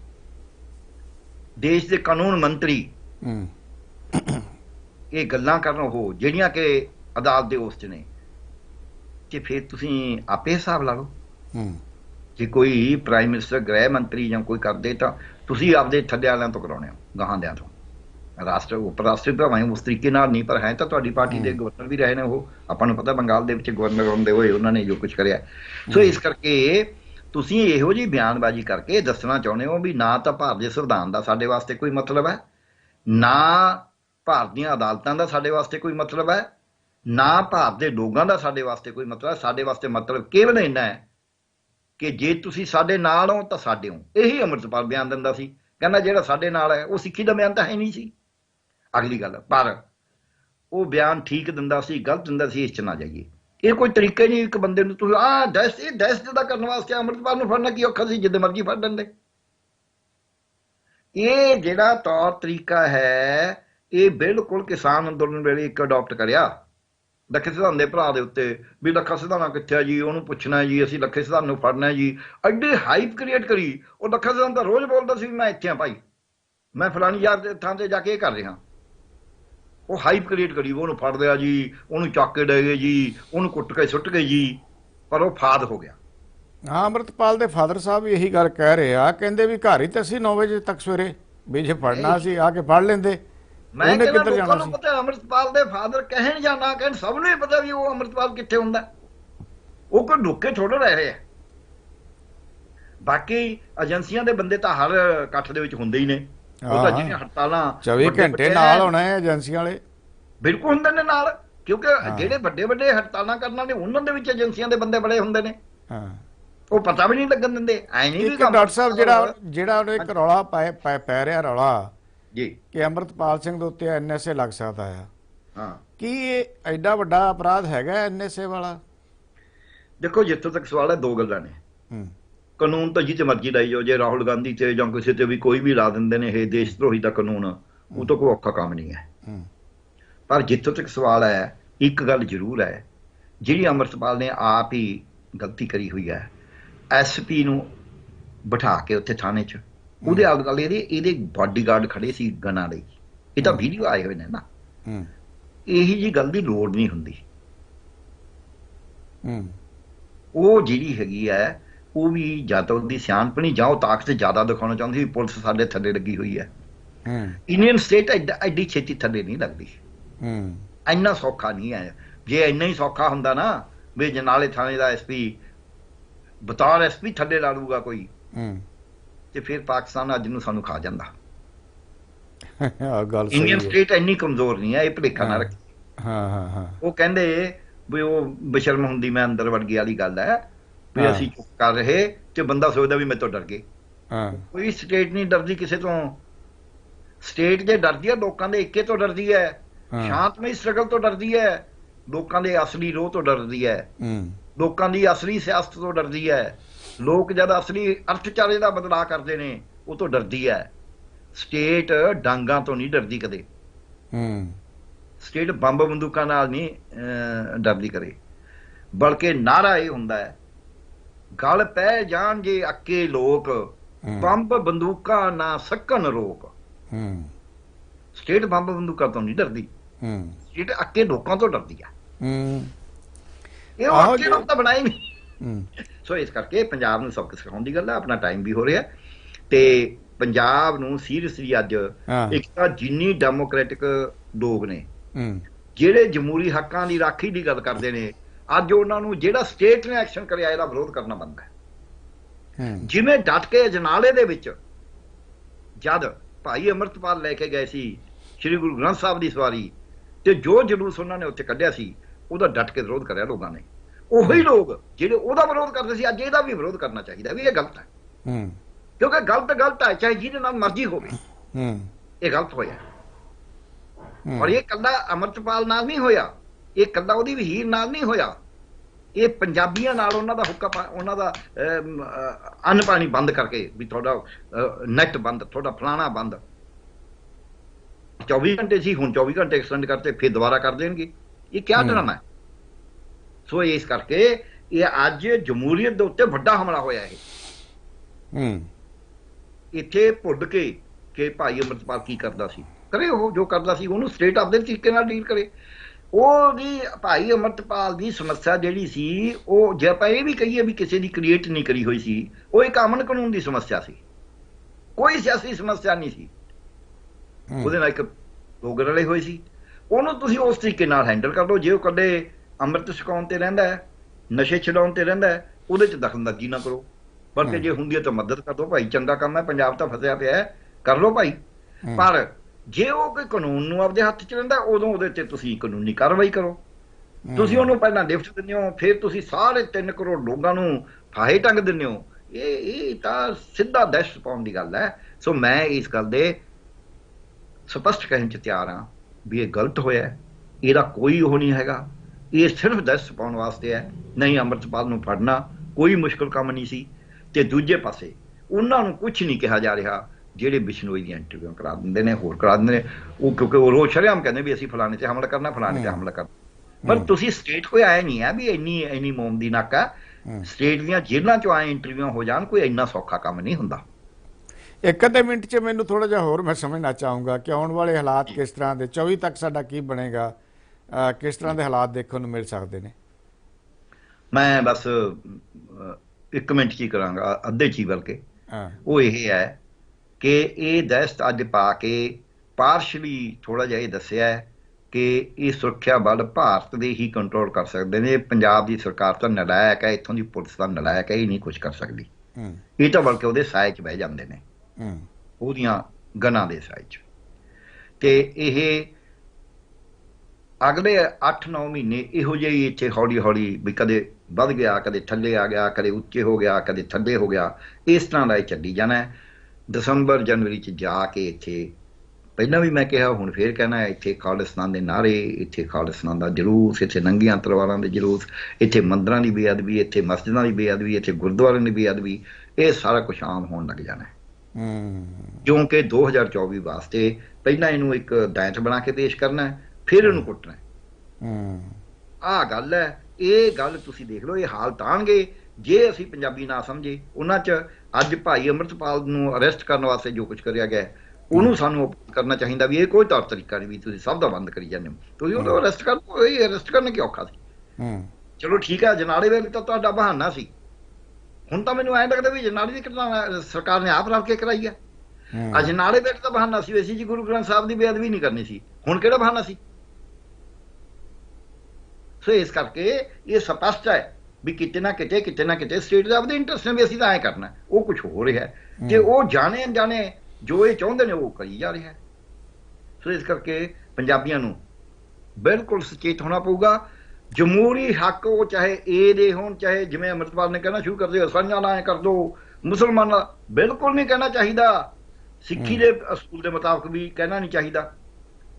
ਦੇਸ਼ ਦੇ ਕਾਨੂੰਨ ਮੰਤਰੀ ਹੂੰ। ਇਹ ਗੱਲਾਂ ਕਰਨ ਉਹ ਜਿਹੜੀਆਂ ਕਿ ਅਦਾਲਤ ਦੇ ਉਸ ਚ ਨੇ। ਤੇ ਫਿਰ ਤੁਸੀਂ ਆਪੇ ਹਿਸਾਬ ਲਾ ਲਓ। ਹੂੰ। ਜੇ ਕੋਈ ਪ੍ਰਾਈਮ ਮਿਨਿਸਟਰ ਗ੍ਰਹਿ ਮੰਤਰੀ ਜਾਂ ਕੋਈ ਕਰਦੇ ਤਾਂ ਤੁਸੀਂ ਆਪਦੇ ਥੱਲੇ ਵਾਲਿਆਂ ਤੋਂ ਕਰਾਉਣੇ ਹੋ ਗਾਹਾਂ ਦਿਆਂ ਤੋਂ। ਰਾਸ਼ਟਰ ਉਪ ਰਾਸ਼ਟਰੀ ਭਾਵੇਂ ਉਸ ਤਰੀਕੇ ਨਾਲ ਨਹੀਂ ਪਰ ਹੈ ਤਾਂ ਤੁਹਾਡੀ ਪਾਰਟੀ ਦੇ ਗਵਰਨਰ ਵੀ ਰਹੇ ਨੇ ਉਹ। ਆਪਾਂ ਨੂੰ ਪਤਾ ਬੰਗਾਲ ਦੇ ਵਿੱਚ ਗਵਰਨਰ ਹੁੰਦੇ ਹੋਏ ਉਹਨਾਂ ਨੇ ਜੋ ਕੁਝ ਕਰਿਆ। ਸੋ ਇਸ ਕਰਕੇ ਤੁਸੀਂ ਇਹੋ ਜੀ ਬਿਆਨਬਾਜ਼ੀ ਕਰਕੇ ਦੱਸਣਾ ਚਾਹੁੰਦੇ ਹੋ ਵੀ ਨਾ ਤਾਂ ਭਾਰਤ ਦੇ ਸੰਵਿਧਾਨ ਦਾ ਸਾਡੇ ਵਾਸਤੇ ਕੋਈ ਮਤਲਬ ਹੈ ਨਾ ਭਾਰਤ ਦੀਆਂ ਅਦਾਲਤਾਂ ਦਾ ਸਾਡੇ ਵਾਸਤੇ ਕੋਈ ਮਤਲਬ ਹੈ? ਨਾ ਭਾਰਤ ਦੇ ਲੋਕਾਂ ਦਾ ਸਾਡੇ ਵਾਸਤੇ ਕੋਈ ਮਤਲਬ ਹੈ? ਸਾਡੇ ਵਾਸਤੇ ਮਤਲਬ ਕੇਵਲ ਇੰਨਾ ਹੈ ਕਿ ਜੇ ਤੁਸੀਂ ਸਾਡੇ ਨਾਲ ਹੋ ਤਾਂ ਸਾਡੇ ਹੋ। ਇਹੀ ਅੰਮ੍ਰਿਤਪਾਲ ਬਿਆਨ ਦਿੰਦਾ ਸੀ। ਕਹਿੰਦਾ ਜਿਹੜਾ ਸਾਡੇ ਨਾਲ ਹੈ, ਉਹ ਸਿੱਖੀ ਦਾ ਬਿਆਨ ਤਾਂ ਹੈ ਨਹੀਂ ਸੀ। ਅਗਲੀ ਗੱਲ, ਪਰ ਉਹ ਬਿਆਨ ਠੀਕ ਦਿੰਦਾ ਸੀ, ਗਲਤ ਦਿੰਦਾ ਸੀ, ਇਸ ਚ ਨਾ ਜਾਈਏ। ਇਹ ਕੋਈ ਤਰੀਕਾ ਨਹੀਂ ਇੱਕ ਬੰਦੇ ਨੂੰ ਤੁਸੀਂ ਆ ਦਹਿਸ਼ਤ ਇਹ ਦਹਿਸ਼ਤ ਦਾ ਕਰਨ ਵਾਸਤੇ ਅੰਮ੍ਰਿਤਪਾਲ ਨੂੰ ਫੜਨਾ ਕੀ ਔਖਾ ਸੀ, ਜਿੱਦੇ ਮਰਜ਼ੀ ਫੜ ਲੈਂਦੇ। ਇਹ ਜਿਹੜਾ ਤੌਰ ਤਰੀਕਾ ਹੈ ਇਹ ਬਿਲਕੁਲ ਕਿਸਾਨ ਅੰਦੋਲਨ ਵੇਲੇ ਇੱਕ ਅਡਾਪਟ ਕਰਿਆ। ਲੱਖੇ ਸਿਧਾਨ ਦੇ ਭਰਾ ਦੇ ਉੱਤੇ ਵੀ ਲੱਖਾ ਸਿਧਾਨਾ ਕਿੱਥੇ ਆ ਜੀ ਉਹਨੂੰ ਪੁੱਛਣਾ ਜੀ ਅਸੀਂ ਲੱਖੇ ਸਿਧਾਨ ਨੂੰ ਫੜਨਾ ਜੀ। ਐਡੀ ਹਾਈਪ ਕ੍ਰੀਏਟ ਕਰੀ ਉਹ ਲੱਖਾ ਸਿਧਾਨ ਤਾਂ ਰੋਜ਼ ਬੋਲਦਾ ਸੀ ਮੈਂ ਇੱਥੇ ਆ ਭਾਈ। ਮੈਂ ਫਲਾਣੀ ਯਾਰ ਦੇ ਥਾਂ ਤੇ ਜਾ ਕੇ ਇਹ ਕਰ ਰਿਹਾ। ਉਹ ਹਾਈਪ ਕ੍ਰੀਏਟ ਕਰੀ ਉਹਨੂੰ ਫੜ ਲਿਆ ਜੀ ਉਹਨੂੰ ਚੱਕ ਕੇ ਲੈ ਗਏ ਜੀ ਉਹਨੂੰ ਕੁੱਟ ਕੇ ਸੁੱਟ ਗਏ ਜੀ ਪਰ ਉਹ ਫਾਦ ਹੋ ਗਿਆ। ਹਾਂ ਅਮਰਤਪਾਲ ਦੇ ਫਾਦਰ ਸਾਹਿਬ ਵੀ ਇਹੀ ਗੱਲ ਕਹਿ ਰਹੇ ਆ ਕਹਿੰਦੇ ਵੀ ਘਰ ਹੀ ਤੇ ਅਸੀਂ 9 ਵਜੇ ਤੱਕ ਸਵੇਰੇ ਵੀ ਜੇ ਪੜਨਾ ਸੀ ਆ ਕੇ ਪੜ ਲੈਂਦੇ। ਮੈਂ ਕਿੱਧਰ ਲੋਕਾਂ ਜਾਣਾ ਨੂੰ ਪਤਾ ਅੰਮ੍ਰਿਤਪਾਲ ਦੇ ਫਾਦਰ ਕਹਿਣ ਜਾਂ ਨਾ ਕਹਿਣ ਸਭ ਨੂੰ ਹੀ ਪਤਾ ਵੀ ਉਹ ਅੰਮ੍ਰਿਤਪਾਲ ਕਿੱਥੇ ਹੁੰਦਾ ਉਹ ਕੋਈ ਲੁੱਕ ਕੇ ਥੋੜਾ ਰਹਿ ਰਿਹਾ ਬਾਕੀ ਏਜੰਸੀਆਂ ਦੇ ਬੰਦੇ ਤਾਂ ਹਰ ਇਕੱਠ ਦੇ ਵਿੱਚ ਹੁੰਦੇ ਹੀ ਨੇ। ਉਹ ਤਾਂ। ਜਿਹੜੀਆਂ ਹੜਤਾਲਾਂ 24 ਵੱਡੇ ਘੰਟੇ ਨਾਲ ਹੋਣਾ ਹੈ ਏਜੰਸੀਆਂ ਵਾਲੇ। ਬਿਲਕੁਲ ਹੁੰਦੇ ਨੇ ਨਾਲ ਕਿਉਂਕਿ। ਜਿਹੜੇ ਵੱਡੇ ਵੱਡੇ ਹੜਤਾਲਾਂ ਕਰਨ ਵਾਲੇ ਉਹਨਾਂ ਦੇ ਵਿੱਚ ਏਜੰਸੀਆਂ ਦੇ ਬੰਦੇ ਬੜੇ ਹੁੰਦੇ ਨੇ। ਹਾਂ। ਉਹ ਪਤਾ ਵੀ ਨਹੀਂ ਲੱਗਣ ਦਿੰਦੇ ਐ ਨਹੀਂ ਵੀ ਡਾਕਟਰ ਸਾਹਿਬ ਜਿਹੜਾ ਜਿਹੜਾ ਉਹਨੇ ਇੱਕ ਰੌਲਾ ਪਾਇਆ ਪੈ ਰਿਹਾ ਰੌਲਾ ਜੀ। ਕਿ ਅਮਰਤਪਾਲ ਸਿੰਘ ਦੇ ਉੱਤੇ ਐਨਐਸਏ ਲੱਗ ਸਕਦਾ ਆ। ਹਾਂ। ਕੀ ਇਹ ਐਡਾ ਵੱਡਾ ਅਪਰਾਧ ਹੈਗਾ ਐਨਐਸਏ ਵਾਲਾ? ਦੇਖੋ ਜਿੱਥੋਂ ਤੱਕ ਸਵਾਲ ਹੈ ਦੋ ਗੱਲਾਂ ਨੇ। ਹੂੰ। ਕਾਨੂੰਨ ਤਾਂ ਜਿੱਥੇ ਮਰਜ਼ੀ ਲਾਈ ਜਾਓ ਜੇ ਰਾਹੁਲ ਗਾਂਧੀ ਤੇ ਜਾਂ ਕਿਸੇ ਤੇ ਵੀ ਕੋਈ ਵੀ ਲਾ ਦਿੰਦੇ ਨੇ ਇਹ ਦੇਸ਼ ਧਰੋਹੀ ਦਾ ਕਾਨੂੰਨ ਉਹ ਤਾਂ ਕੋਈ ਔਖਾ ਕੰਮ ਨਹੀਂ ਹੈ। ਹੂੰ। ਪਰ ਜਿੱਥੋਂ ਤੱਕ ਸਵਾਲ ਹੈ ਇੱਕ ਗੱਲ ਜ਼ਰੂਰ ਹੈ ਜਿਹੜੀ ਅੰਮ੍ਰਿਤਪਾਲ ਨੇ ਆਪ ਹੀ ਗਲਤੀ ਕਰੀ ਹੋਈ ਹੈ ਐਸਪੀ ਨੂੰ ਬਿਠਾ ਕੇ ਉੱਥੇ ਥਾਣੇ 'ਚ। ਉਹਦੇ ਆਲੇ ਦੁਆਲੇ ਇਹਦੇ ਇਹਦੇ ਬਾਡੀਗਾਰਡ ਖੜੇ ਸੀ ਗਨਾਂ ਲਈ ਇਹ ਤਾਂ ਵੀਡੀਓ ਆਏ ਹੋਏ ਨੇ ਨਾ। ਹੂੰ। ਇਹੀ ਜੀ ਗੱਲ ਦੀ ਲੋੜ ਨਹੀਂ ਹੁੰਦੀ। ਹੂੰ। ਉਹ ਜਿਹੜੀ ਹੈਗੀ ਹੈ ਉਹ ਵੀ ਜਾਂ ਤਾਂ ਉਹਦੀ ਸਿਆਣਪਣੀ ਜਾਂ ਉਹ ਤਾਕਤ ਜ਼ਿਆਦਾ ਦਿਖਾਉਣਾ ਚਾਹੁੰਦੀ ਸੀ ਪੁਲਿਸ ਸਾਡੇ ਥੱਲੇ ਲੱਗੀ ਹੋਈ ਹੈ। ਹੂੰ। ਇੰਡੀਅਨ ਸਟੇਟ ਐਡਾ- ਐਡੀ ਛੇਤੀ ਥੱਲੇ ਨਹੀਂ ਲੱਗਦੀ। ਹੂੰ। ਇੰਨਾ ਸੌਖਾ ਨਹੀਂ ਹੈ। ਜੇ ਇੰਨਾ ਹੀ ਸੌਖਾ ਹੁੰਦਾ ਨਾ ਵੀ ਜਨਾਲੇ ਥਾਣੇ ਦਾ ਐਸਪੀ ਬਤੌਰ ਐਸਪੀ ਥੱਲੇ ਲਾ ਲੂਗਾ ਕੋਈ। ਹੂੰ। ਤੇ ਫਿਰ ਪਾਕਿਸਤਾਨ ਅੱਜ ਨੂੰ ਸਾਨੂੰ ਖਾ ਜਾਂਦਾ। ਆ ਗੱਲ ਸਹੀ ਇੰਡੀਅਨ ਸਟੇਟ ਇੰਨੀ ਕਮਜ਼ੋਰ ਨਹੀਂ ਹੈ ਇਹ ਭੁਲੇਖਾ ਨਾ। ਰੱਖੀ ਹਾਂ ਹਾਂ ਹਾਂ। ਉਹ ਕਹਿੰਦੇ ਵੀ ਉਹ ਬਸ਼ਰਮ ਹੁੰਦੀ ਮੈਂ ਅੰਦਰ ਵੜ ਗਈ ਵਾਲੀ ਗੱਲ ਹੈ ਵੀ। ਅਸੀਂ ਚੁੱਪ ਕਰ ਰਹੇ ਤੇ ਬੰਦਾ ਸੋਚਦਾ ਵੀ ਮੇਰੇ ਤੋਂ ਡਰ ਗਏ। ਹਾਂ। ਕੋਈ ਸਟੇਟ ਨਹੀਂ ਡਰਦੀ ਕਿਸੇ ਤੋਂ। ਸਟੇਟ ਜੇ ਡਰਦੀ ਹੈ ਲੋਕਾਂ ਦੇ ਇੱਕੇ ਤੋਂ ਡਰਦੀ ਹੈ। ਸ਼ਾਂਤਮਈ ਸਟਰਗਲ ਤੋਂ ਡਰਦੀ ਹੈ। ਲੋਕਾਂ ਦੇ ਅਸਲੀ ਰੋਹ ਤੋਂ ਡਰਦੀ ਹੂੰ। ਲੋਕਾਂ ਦੀ ਅਸਲੀ ਸਿਆਸਤ ਤੋਂ ਡਰਦੀ ਹੈ। ਲੋਕ ਜਦ ਅਸਲੀ ਅਰਥਚਾਰੇ ਦਾ ਬਦਲਾਅ ਕਰਦੇ ਨੇ ਉਹ ਤੋਂ ਡਰਦੀ ਹੈ ਸਟੇਟ ਡਾਂਗਾਂ ਤੋਂ ਨਹੀਂ ਡਰਦੀ ਕਦੇ। ਹੂੰ। ਸਟੇਟ ਬੰਬ ਬੰਦੂਕਾਂ ਨਾਲ ਨਹੀਂ ਡਰਦੀ ਕਰੇ ਬਲਕਿ ਨਾਰਾ ਇਹ ਹੁੰਦਾ ਹੈ ਗਲ ਪੈ ਜਾਣ ਜੇ ਅੱਕੇ ਲੋਕ। ਬੰਬ ਬੰਦੂਕਾਂ ਨਾ ਸਕਣ ਰੋਕ। ਹੂੰ। ਸਟੇਟ ਬੰਬ ਬੰਦੂਕਾਂ ਤੋਂ ਨਹੀਂ ਡਰਦੀ। ਹੂੰ। ਸਟੇਟ ਅੱਕੇ ਲੋਕਾਂ ਤੋਂ ਡਰਦੀ ਆ। ਹੂੰ। ਇਹ ਅੱਕੇ। ਲੋਕ ਤਾਂ ਬਣਾਏ ਨਹੀਂ ਹੂੰ। ਸੋ ਇਸ ਕਰਕੇ ਪੰਜਾਬ ਨੂੰ ਸਬਕ ਸਿਖਾਉਣ ਦੀ ਗੱਲ ਹੈ ਆਪਣਾ ਟਾਈਮ ਵੀ ਹੋ ਰਿਹਾ। ਤੇ ਪੰਜਾਬ ਨੂੰ ਸੀਰੀਅਸਲੀ ਅੱਜ ਇੱਕ ਤਾਂ ਜਿੰਨੀ ਡੈਮੋਕ੍ਰੈਟਿਕ ਲੋਕ ਨੇ ਜਿਹੜੇ ਜਮਹੂਰੀ ਹੱਕਾਂ ਦੀ ਰਾਖੀ ਦੀ ਗੱਲ ਕਰਦੇ ਨੇ ਅੱਜ ਉਹਨਾਂ ਨੂੰ ਜਿਹੜਾ ਸਟੇਟ ਨੇ ਐਕਸ਼ਨ ਕਰਿਆ ਇਹਦਾ ਵਿਰੋਧ ਕਰਨਾ ਬਣਦਾ ਹੈ। ਜਿਵੇਂ ਡਟ ਕੇ ਜਨਾਲੇ ਦੇ ਵਿੱਚ ਜਦ ਭਾਈ ਅਮਰਤਪਾਲ ਲੈ ਕੇ ਗਏ ਸੀ ਸ੍ਰੀ ਗੁਰੂ ਗ੍ਰੰਥ ਸਾਹਿਬ ਦੀ ਸਵਾਰੀ ਤੇ ਜੋ ਜਲੂਸ ਉਹਨਾਂ ਨੇ ਉੱਥੇ ਕੱਢਿਆ ਸੀ ਉਹਦਾ ਡਟ ਕੇ ਵਿਰੋਧ ਕਰਿਆ ਲੋਕਾਂ ਨੇ। ਉਹੀ ਲੋਕ ਜਿਹੜੇ ਉਹਦਾ ਵਿਰੋਧ ਕਰਦੇ ਸੀ ਅੱਜ ਇਹਦਾ ਵੀ ਵਿਰੋਧ ਕਰਨਾ ਚਾਹੀਦਾ ਵੀ ਇਹ ਗਲਤ ਹੈ। ਹੂੰ। ਕਿਉਂਕਿ ਗਲਤ ਗਲਤ ਹੈ ਚਾਹੇ ਜਿਹਦੇ ਨਾਲ ਮਰਜ਼ੀ ਹੋਵੇ। ਹੂੰ। ਇਹ ਗਲਤ ਹੋਇਆ। ਔਰ ਇਹ ਕੱਲਾ ਅਮਰਤਪਾਲ ਨਾਲ ਨਹੀਂ ਹੋਇਆ ਇਹ ਕੱਲਾ ਉਹਦੀ ਵਹੀਰ ਨਾਲ ਨਹੀਂ ਹੋਇਆ। ਇਹ ਪੰਜਾਬੀਆਂ ਨਾਲ ਉਹਨਾਂ ਦਾ ਹੁੱਕਾ ਉਹਨਾਂ ਦਾ ਅੰਨ ਪਾਣੀ ਬੰਦ ਕਰਕੇ ਵੀ ਤੁਹਾਡਾ ਨੈਟ ਬੰਦ ਤੁਹਾਡਾ ਫਲਾਣਾ ਬੰਦ। 24 ਘੰਟੇ ਸੀ ਹੁਣ 24 ਘੰਟੇ ਐਕਸਟੈਂਡ ਕਰਤੇ ਫਿਰ ਦੁਬਾਰਾ ਕਰ ਦੇਣਗੇ। ਇਹ ਕਿਆ। ਡਰਾਮਾ ਹੈ? ਸੋ ਇਸ ਕਰਕੇ ਇਹ ਅੱਜ ਜਮਹੂਰੀਅਤ ਦੇ ਉੱਤੇ ਵੱਡਾ ਹਮਲਾ ਹੋਇਆ ਇਹ। ਹੂੰ। ਇੱਥੇ ਭੁੱਲ ਕੇ ਕਿ ਭਾਈ ਅਮਰਤਪਾਲ ਕੀ ਕਰਦਾ ਸੀ। ਕਰੇ ਉਹ ਜੋ ਕਰਦਾ ਸੀ ਉਹਨੂੰ ਸਟੇਟ ਆਪਦੇ ਤਰੀਕੇ ਨਾਲ ਡੀਲ ਕਰੇ। ਉਹਦੀ ਭਾਈ ਅਮਰਤਪਾਲ ਦੀ ਸਮੱਸਿਆ ਜਿਹੜੀ ਸੀ ਉਹ ਜੇ ਆਪਾਂ ਇਹ ਵੀ ਕਹੀਏ ਵੀ ਕਿਸੇ ਦੀ ਕ੍ਰੀਏਟ ਨਹੀਂ ਕਰੀ ਹੋਈ ਸੀ ਉਹ ਇੱਕ ਅਮਨ ਕਾਨੂੰਨ ਦੀ ਸਮੱਸਿਆ ਸੀ। ਕੋਈ ਸਿਆਸੀ ਸਮੱਸਿਆ ਨਹੀਂ ਸੀ। ਹੂੰ। ਉਹਦੇ ਨਾਲ ਇੱਕ ਲੋਕ ਰਲੇ ਹੋਏ ਸੀ। ਉਹਨੂੰ ਤੁਸੀਂ ਉਸ ਤਰੀਕੇ ਨਾਲ ਹੈਂਡਲ ਕਰ ਲਓ। ਜੇ ਉਹ ਕੱਲੇ ਅੰਮ੍ਰਿਤ ਛਕਾਉਣ ਤੇ ਰਹਿੰਦਾ ਹੈ ਨਸ਼ੇ ਛਡਾਉਣ ਤੇ ਰਹਿੰਦਾ ਹੈ ਉਹਦੇ ਚ ਦਖਲਅੰਦਾਜ਼ੀ ਨਾ ਕਰੋ। ਬਲਕਿ। ਜੇ ਹੁੰਦੀ ਹੈ ਤਾਂ ਮਦਦ ਕਰ ਦਿਓ ਭਾਈ ਚੰਗਾ ਕੰਮ ਹੈ ਪੰਜਾਬ ਤਾਂ ਫਸਿਆ ਪਿਆ ਹੈ ਕਰ ਲਓ ਭਾਈ। ਪਰ ਜੇ ਉਹ ਕੋਈ ਕਾਨੂੰਨ ਨੂੰ ਆਪਦੇ ਹੱਥ ਚ ਲੈਂਦਾ ਉਦੋਂ ਉਹਦੇ ਤੇ ਤੁਸੀਂ ਕਾਨੂੰਨੀ ਕਾਰਵਾਈ ਕਰੋ। ਤੁਸੀਂ ਉਹਨੂੰ ਪਹਿਲਾਂ ਲਿਫਟ ਦਿੰਦੇ ਹੋ ਫਿਰ ਤੁਸੀਂ ਸਾਰੇ 3 ਕਰੋੜ ਲੋਕਾਂ ਨੂੰ ਫਾਹੇ ਟੰਗ ਦਿੰਦੇ ਹੋ। ਇਹ ਇਹ ਤਾਂ ਸਿੱਧਾ ਦਹਿਸ਼ਤ ਪਾਉਣ ਦੀ ਗੱਲ ਹੈ। ਸੋ ਮੈਂ ਇਸ ਗੱਲ ਦੇ ਸਪਸ਼ਟ ਕਹਿਣ ਚ ਤਿਆਰ ਹਾਂ ਵੀ ਇਹ ਗਲਤ ਹੋਇਆ। ਇਹਦਾ ਕੋਈ ਉਹ ਨਹੀਂ ਹੈਗਾ। ਇਹ ਸਿਰਫ ਦਹਿਸ਼ਤ ਪਾਉਣ ਵਾਸਤੇ ਹੈ। ਨਹੀਂ ਅੰਮ੍ਰਿਤਪਾਲ ਨੂੰ ਫੜਨਾ ਕੋਈ ਮੁਸ਼ਕਲ ਕੰਮ ਨਹੀਂ ਸੀ। ਤੇ ਦੂਜੇ ਪਾਸੇ ਉਹਨਾਂ ਨੂੰ ਕੁਝ ਨਹੀਂ ਕਿਹਾ ਜਾ ਰਿਹਾ ਜਿਹੜੇ ਬਿਸ਼ਨੋਈ ਦੀਆਂ ਇੰਟਰਵਿਊ ਕਰਾ ਦਿੰਦੇ ਨੇ ਹੋਰ ਕਰਾ ਦਿੰਦੇ ਨੇ। ਉਹ ਕਿਉਂਕਿ ਉਹ ਰੋਜ਼ ਸ਼ਰੇਆਮ ਕਹਿੰਦੇ ਵੀ ਅਸੀਂ ਫਲਾਣੇ ਤੇ ਹਮਲਾ ਕਰਨਾ ਫਲਾਣੇ ਤੇ ਹਮ। ਹਮਲਾ ਕਰਨਾ। ਪਰ ਤੁਸੀਂ ਸਟੇਟ ਕੋਈ ਆਇਆ ਨਹੀਂ ਹੈ ਵੀ ਇੰਨੀ ਇੰਨੀ ਮੋਮ ਦੀ ਨਾਕਾ। ਸਟੇਟ ਦੀਆਂ ਜੇਲ੍ਹਾਂ ਚੋਂ ਆਏ ਇੰਟਰਵਿਊ ਹੋ ਜਾਣ ਕੋਈ ਇੰਨਾ ਸੌਖਾ ਕੰਮ ਨਹੀਂ ਹੁੰਦਾ। ਇੱਕ ਅੱਧੇ ਮਿੰਟ 'ਚ ਮੈਨੂੰ ਥੋੜਾ ਜਿਹਾ ਹੋਰ ਮੈਂ ਸਮਝਣਾ ਚਾਹੂੰਗਾ ਕਿ ਆਉਣ ਵਾਲੇ ਹਾਲਾਤ ਕਿਸ ਤਰ੍ਹਾਂ ਦੇ 24 ਤੱਕ ਸਾਡਾ ਕੀ ਬਣੇਗਾ? ਕਿਸ ਤਰ੍ਹਾਂ ਦੇ ਹਾਲਾਤ ਦੇਖਣ ਨੂੰ ਮਿਲ ਸਕਦੇ ਨੇ? ਮੈਂ ਬਸ ਇੱਕ ਮਿੰਟ ਹੀ ਕਰਾਂਗਾ ਅੱਧੇ ਚ ਬਲਕਿ। ਉਹ ਇਹ ਹੈ ਕਿ ਇਹ ਦਹਿਸ਼ਤ ਅੱਜ ਪਾ ਕੇ ਪਾਰਸ਼ਲੀ ਥੋੜਾ ਜਿਹਾ ਇਹ ਦੱਸਿਆ ਹੈ ਕਿ ਇਹ ਸੁਰੱਖਿਆ ਬਲ ਭਾਰਤ ਦੇ ਹੀ ਕੰਟਰੋਲ ਕਰ ਸਕਦੇ ਨੇ। ਪੰਜਾਬ ਦੀ ਸਰਕਾਰ ਤਾਂ ਨਲਾਇਕ ਹੈ ਇੱਥੋਂ ਦੀ ਪੁਲਿਸ ਤਾਂ ਨਲਾਇਕ ਹੈ ਇਹ ਨਹੀਂ ਕੁਝ ਕਰ ਸਕਦੀ। ਇਹ ਤਾਂ ਬਲਕਿ ਉਹਦੇ ਸਾਏ 'ਚ ਬਹਿ ਜਾਂਦੇ ਨੇ। ਉਹਦੀਆਂ ਗਨਾਂ ਦੇ ਸਾਏ 'ਚ। ਤੇ ਇਹ ਅਗਲੇ 8-9 ਮਹੀਨੇ ਇਹੋ ਜਿਹੇ ਹੀ ਇੱਥੇ ਹੌਲੀ ਹੌਲੀ ਵੀ ਕਦੇ ਵੱਧ ਗਿਆ ਕਦੇ ਥੱਲੇ ਆ ਗਿਆ ਕਦੇ ਉੱਚੇ ਹੋ ਗਿਆ ਕਦੇ ਥੱਲੇ ਹੋ ਗਿਆ ਇਸ ਤਰ੍ਹਾਂ ਦਾ ਇਹ ਚੱਲੀ ਜਾਣਾ ਹੈ। ਦਸੰਬਰ ਜਨਵਰੀ 'ਚ ਜਾ ਕੇ ਇੱਥੇ ਪਹਿਲਾਂ ਵੀ ਮੈਂ ਕਿਹਾ ਹੁਣ ਫੇਰ ਕਹਿਣਾ ਹੈ ਇੱਥੇ ਖਾਲਿਸਤਾਨ ਦੇ ਨਾਰੇ ਇੱਥੇ ਖਾਲਿਸਤਾਨ ਦਾ ਜਲੂਸ ਇੱਥੇ ਨੰਗੀਆਂ ਤਲਵਾਰਾਂ ਦੇ ਜਲੂਸ ਇੱਥੇ ਮੰਦਰਾਂ ਦੀ ਬੇਅਦਬੀ ਇੱਥੇ ਮਸਜਿਦਾਂ ਦੀ ਬੇਅਦਬੀ ਇੱਥੇ ਗੁਰਦੁਆਰਿਆਂ ਦੀ ਬੇਅਦਬੀ ਇਹ ਸਾਰਾ ਕੁਝ ਆਮ ਹੋਣ ਲੱਗ ਜਾਣਾ ਹੈ। ਹੂੰ। ਕਿਉਂਕਿ 2024 ਵਾਸਤੇ ਪਹਿਲਾਂ ਇਹਨੂੰ ਇੱਕ ਦੈਂਤ ਬਣਾ ਕੇ ਪੇਸ਼ ਕਰਨਾ ਹੈ ਫਿਰ ਇਹਨੂੰ ਕੁੱਟਣਾ ਹੈ। ਆਹ ਗੱਲ ਹੈ ਇਹ ਗੱਲ ਤੁਸੀਂ ਦੇਖ ਲਓ ਇਹ ਹਾਲ ਤਾਣਗੇ ਜੇ ਅਸੀਂ ਪੰਜਾਬੀ ਨਾ ਸਮਝੇ ਉਹਨਾਂ 'ਚ ਅੱਜ ਭਾਈ ਅਮਰਤਪਾਲ ਨੂੰ ਅਰੈਸਟ ਕਰਨ ਵਾਸਤੇ ਜੋ ਕੁਝ ਕਰਿਆ ਗਿਆ ਉਹਨੂੰ ਸਾਨੂੰ ਕਰਨਾ ਚਾਹੀਦਾ ਵੀ ਇਹ ਕੋਈ ਤੌਰ ਤਰੀਕਾ ਨਹੀਂ ਵੀ ਤੁਸੀਂ ਸਭ ਦਾ ਬੰਦ ਕਰੀ ਜਾਂਦੇ ਹੋ। ਤੁਸੀਂ ਉਹਨੂੰ ਅਰੈਸਟ ਕਰ ਇਹ ਅਰੈਸਟ ਕਰਨਾ ਕੀ ਔਖਾ ਸੀ? ਹੂੰ। ਚਲੋ ਠੀਕ ਹੈ ਜਨਾਲੇ ਵੇਲੇ ਤਾਂ ਤੁਹਾਡਾ ਬਹਾਨਾ ਸੀ। ਹੁਣ ਤਾਂ ਮੈਨੂੰ ਐਂ ਲੱਗਦਾ ਵੀ ਜਨਾਲੇ ਦੀ ਘਟਨਾ ਸਰਕਾਰ ਨੇ ਆਪ ਰਲ ਕੇ ਕਰਾਈ ਹੈ। ਅਜਨਾਲੇ ਵੇਲੇ ਤਾਂ ਬਹਾਨਾ ਸੀ ਵੈਸੀ ਜੀ ਗੁਰੂ ਗ੍ਰੰਥ ਸਾਹਿਬ ਦੀ ਬੇਅਦਬੀ ਨਹੀਂ ਕਰਨੀ ਸੀ। ਹੁਣ ਕਿਹੜਾ ਬਹਾਨਾ ਸੀ? ਸੋ ਇਸ ਕਰਕੇ ਇਹ ਸਪਸ਼ਟ ਹੈ ਵੀ ਕਿਤੇ ਨਾ ਕਿਤੇ ਕਿਤੇ ਨਾ ਕਿਤੇ ਸਟੇਟ ਦੇ ਆਪਦੇ ਇੰਟਰਸਟ ਨੇ ਵੀ ਅਸੀਂ ਤਾਂ ਐ ਕਰਨਾ। ਉਹ ਕੁਝ ਹੋ ਰਿਹਾ ਹੈ। ਤੇ ਉਹ ਜਾਣੇ ਅਣਜਾਣੇ ਜੋ ਇਹ ਚਾਹੁੰਦੇ ਨੇ ਉਹ ਕਰੀ ਜਾ ਰਿਹਾ ਹੈ। ਸੋ ਇਸ ਕਰਕੇ ਪੰਜਾਬੀਆਂ ਨੂੰ ਬਿਲਕੁਲ ਸੁਚੇਤ ਹੋਣਾ ਪਊਗਾ। ਜਮਹੂਰੀ ਹੱਕ ਉਹ ਚਾਹੇ ਏ ਦੇ ਹੋਣ ਚਾਹੇ ਜਿਵੇਂ ਅਮਰਤਪਾਲ ਨੇ ਕਹਿਣਾ ਸ਼ੁਰੂ ਕਰ ਦਿਓ ਸਾਂਝਾ ਨਾ ਐ ਕਰ ਦੋ। ਮੁਸਲਮਾਨ ਬਿਲਕੁਲ ਨਹੀਂ ਕਹਿਣਾ ਚਾਹੀਦਾ। ਸਿੱਖੀ ਦੇ ਅਸੂਲ ਦੇ ਮੁਤਾਬਕ ਵੀ ਕਹਿਣਾ ਨਹੀਂ ਚਾਹੀਦਾ।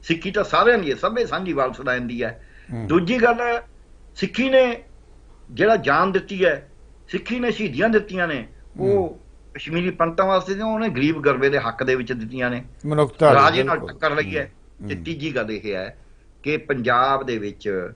ਸਿੱਖੀ ਤਾਂ ਸਾਰਿਆਂ ਦੀ ਹੈ ਸਭੇ ਸਾਂਝੀ ਵਾਲ ਸਦਾਇਨ ਦੀ ਹੈ ਹੂੰ। ਦੂਜੀ ਗੱਲ ਹੈ ਸਿੱਖੀ ਨੇ ਜਿਹੜਾ ਜਾਨ ਦਿੱਤੀ ਹੈ ਸਿੱਖੀ ਨੇ ਸ਼ਹੀਦੀਆਂ ਦਿੱਤੀਆਂ ਨੇ ਉਹ ਕਸ਼ਮੀਰੀ ਪੰਡਤਾਂ ਵਾਸਤੇ ਨੇ ਉਹਨੇ ਗਰੀਬ ਗਰਬੇ ਦੇ ਹੱਕ ਦੇ ਵਿੱਚ ਦਿੱਤੀਆਂ ਨੇ। ਮਨੁੱਖਤਾ ਰਾਜੇ ਨਾਲ। ਟੱਕਰ ਲਈ ਹੈ। ਤੇ। ਤੀਜੀ ਗੱਲ ਇਹ ਹੈ ਕਿ ਪੰਜਾਬ ਦੇ ਵਿੱਚ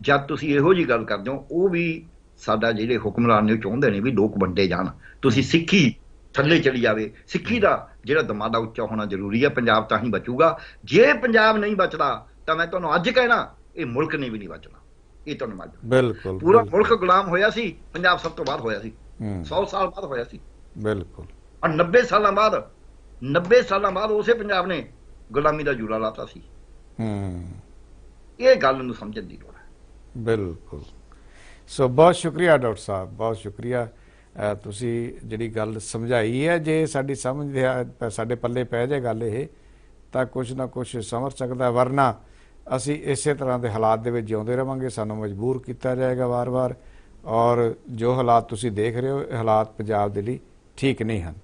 ਜਦ ਤੁਸੀਂ ਇਹੋ ਜੀ ਗੱਲ ਕਰਦੇ ਹੋ ਉਹ ਵੀ ਸਾਡਾ ਜਿਹੜੇ ਹੁਕਮਰਾਨ ਨੇ ਚਾਹੁੰਦੇ ਨੇ ਵੀ ਲੋਕ ਵੰਡੇ ਜਾਣ। ਤੁਸੀਂ ਸਿੱਖੀ ਥੱਲੇ ਚਲੀ ਜਾਵੇ। ਸਿੱਖੀ ਦਾ ਜਿਹੜਾ ਦਮਾਦਾ ਉੱਚਾ ਹੋਣਾ ਜ਼ਰੂਰੀ ਹੈ ਪੰਜਾਬ ਤਾਂ ਹੀ ਬਚੂਗਾ। ਜੇ ਪੰਜਾਬ ਨਹੀਂ ਬਚਦਾ ਤਾਂ ਮੈਂ ਤੁਹਾਨੂੰ ਅੱਜ ਕਹਿਣਾ ਇਹ ਮੁਲਕ ਨੇ ਵੀ ਨਹੀਂ ਬਚਣਾ ਇਹ ਤੁਹਾਨੂੰ ਮੈਂ ਬਿਲਕੁਲ ਪੂਰਾ। ਮੁਲਕ ਗੁਲਾਮ ਹੋਇਆ ਸੀ ਪੰਜਾਬ ਸਭ ਤੋਂ ਬਾਅਦ ਹੋਇਆ ਸੀ। ਹੂੰ। 100 ਸਾਲ ਬਾਅਦ ਹੋਇਆ ਸੀ। ਬਿਲਕੁਲ। ਔਰ 90 ਸਾਲਾਂ ਬਾਅਦ 90 ਸਾਲਾਂ ਬਾਅਦ ਉਸੇ ਪੰਜਾਬ ਨੇ ਗੁਲਾਮੀ ਦਾ ਜੂੜਾ ਲਾਤਾ ਸੀ। ਹੂੰ। ਇਹ ਗੱਲ ਨੂੰ ਸਮਝਣ ਦੀ ਲੋੜ ਹੈ। ਬਿਲਕੁਲ। ਸੋ ਬਹੁਤ ਸ਼ੁਕਰੀਆ ਡਾਕਟਰ ਸਾਹਿਬ ਬਹੁਤ ਸ਼ੁਕਰੀਆ। ਤੁਸੀਂ ਜਿਹੜੀ ਗੱਲ ਸਮਝਾਈ ਹੈ ਜੇ ਸਾਡੀ ਸਮਝ ਸਾਡੇ ਪੱਲੇ ਪੈ ਜਾਏ ਗੱਲ ਇਹ ਤਾਂ ਕੁਝ ਨਾ ਕੁਝ ਸਮਝ ਸਕਦਾ ਵਰਨਾ ਅਸੀਂ ਇਸੇ ਤਰ੍ਹਾਂ ਦੇ ਹਾਲਾਤ ਦੇ ਵਿੱਚ ਜਿਉਂਦੇ ਰਵਾਂਗੇ, ਸਾਨੂੰ ਮਜਬੂਰ ਕੀਤਾ ਜਾਏਗਾ ਵਾਰ-ਵਾਰ ਔਰ ਜੋ ਹਾਲਾਤ ਤੁਸੀਂ ਦੇਖ ਰਹੇ ਹੋ, ਇਹ ਹਾਲਾਤ ਪੰਜਾਬ ਦੇ ਲਈ ਠੀਕ ਨਹੀਂ ਹਨ।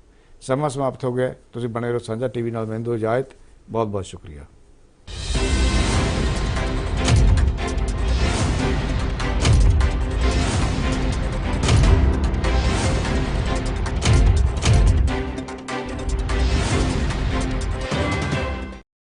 ਸਮਾਂ ਸਮਾਪਤ ਹੋ ਗਿਆ। ਤੁਸੀਂ ਬਣੇ ਰਹੋ ਸਾਂਝਾ ਟੀਵੀ ਨਾਲ ਮੈਨੂੰ ਇਜਾਜ਼ਤ ਬਹੁਤ ਬਹੁਤ ਸ਼ੁਕਰੀਆ।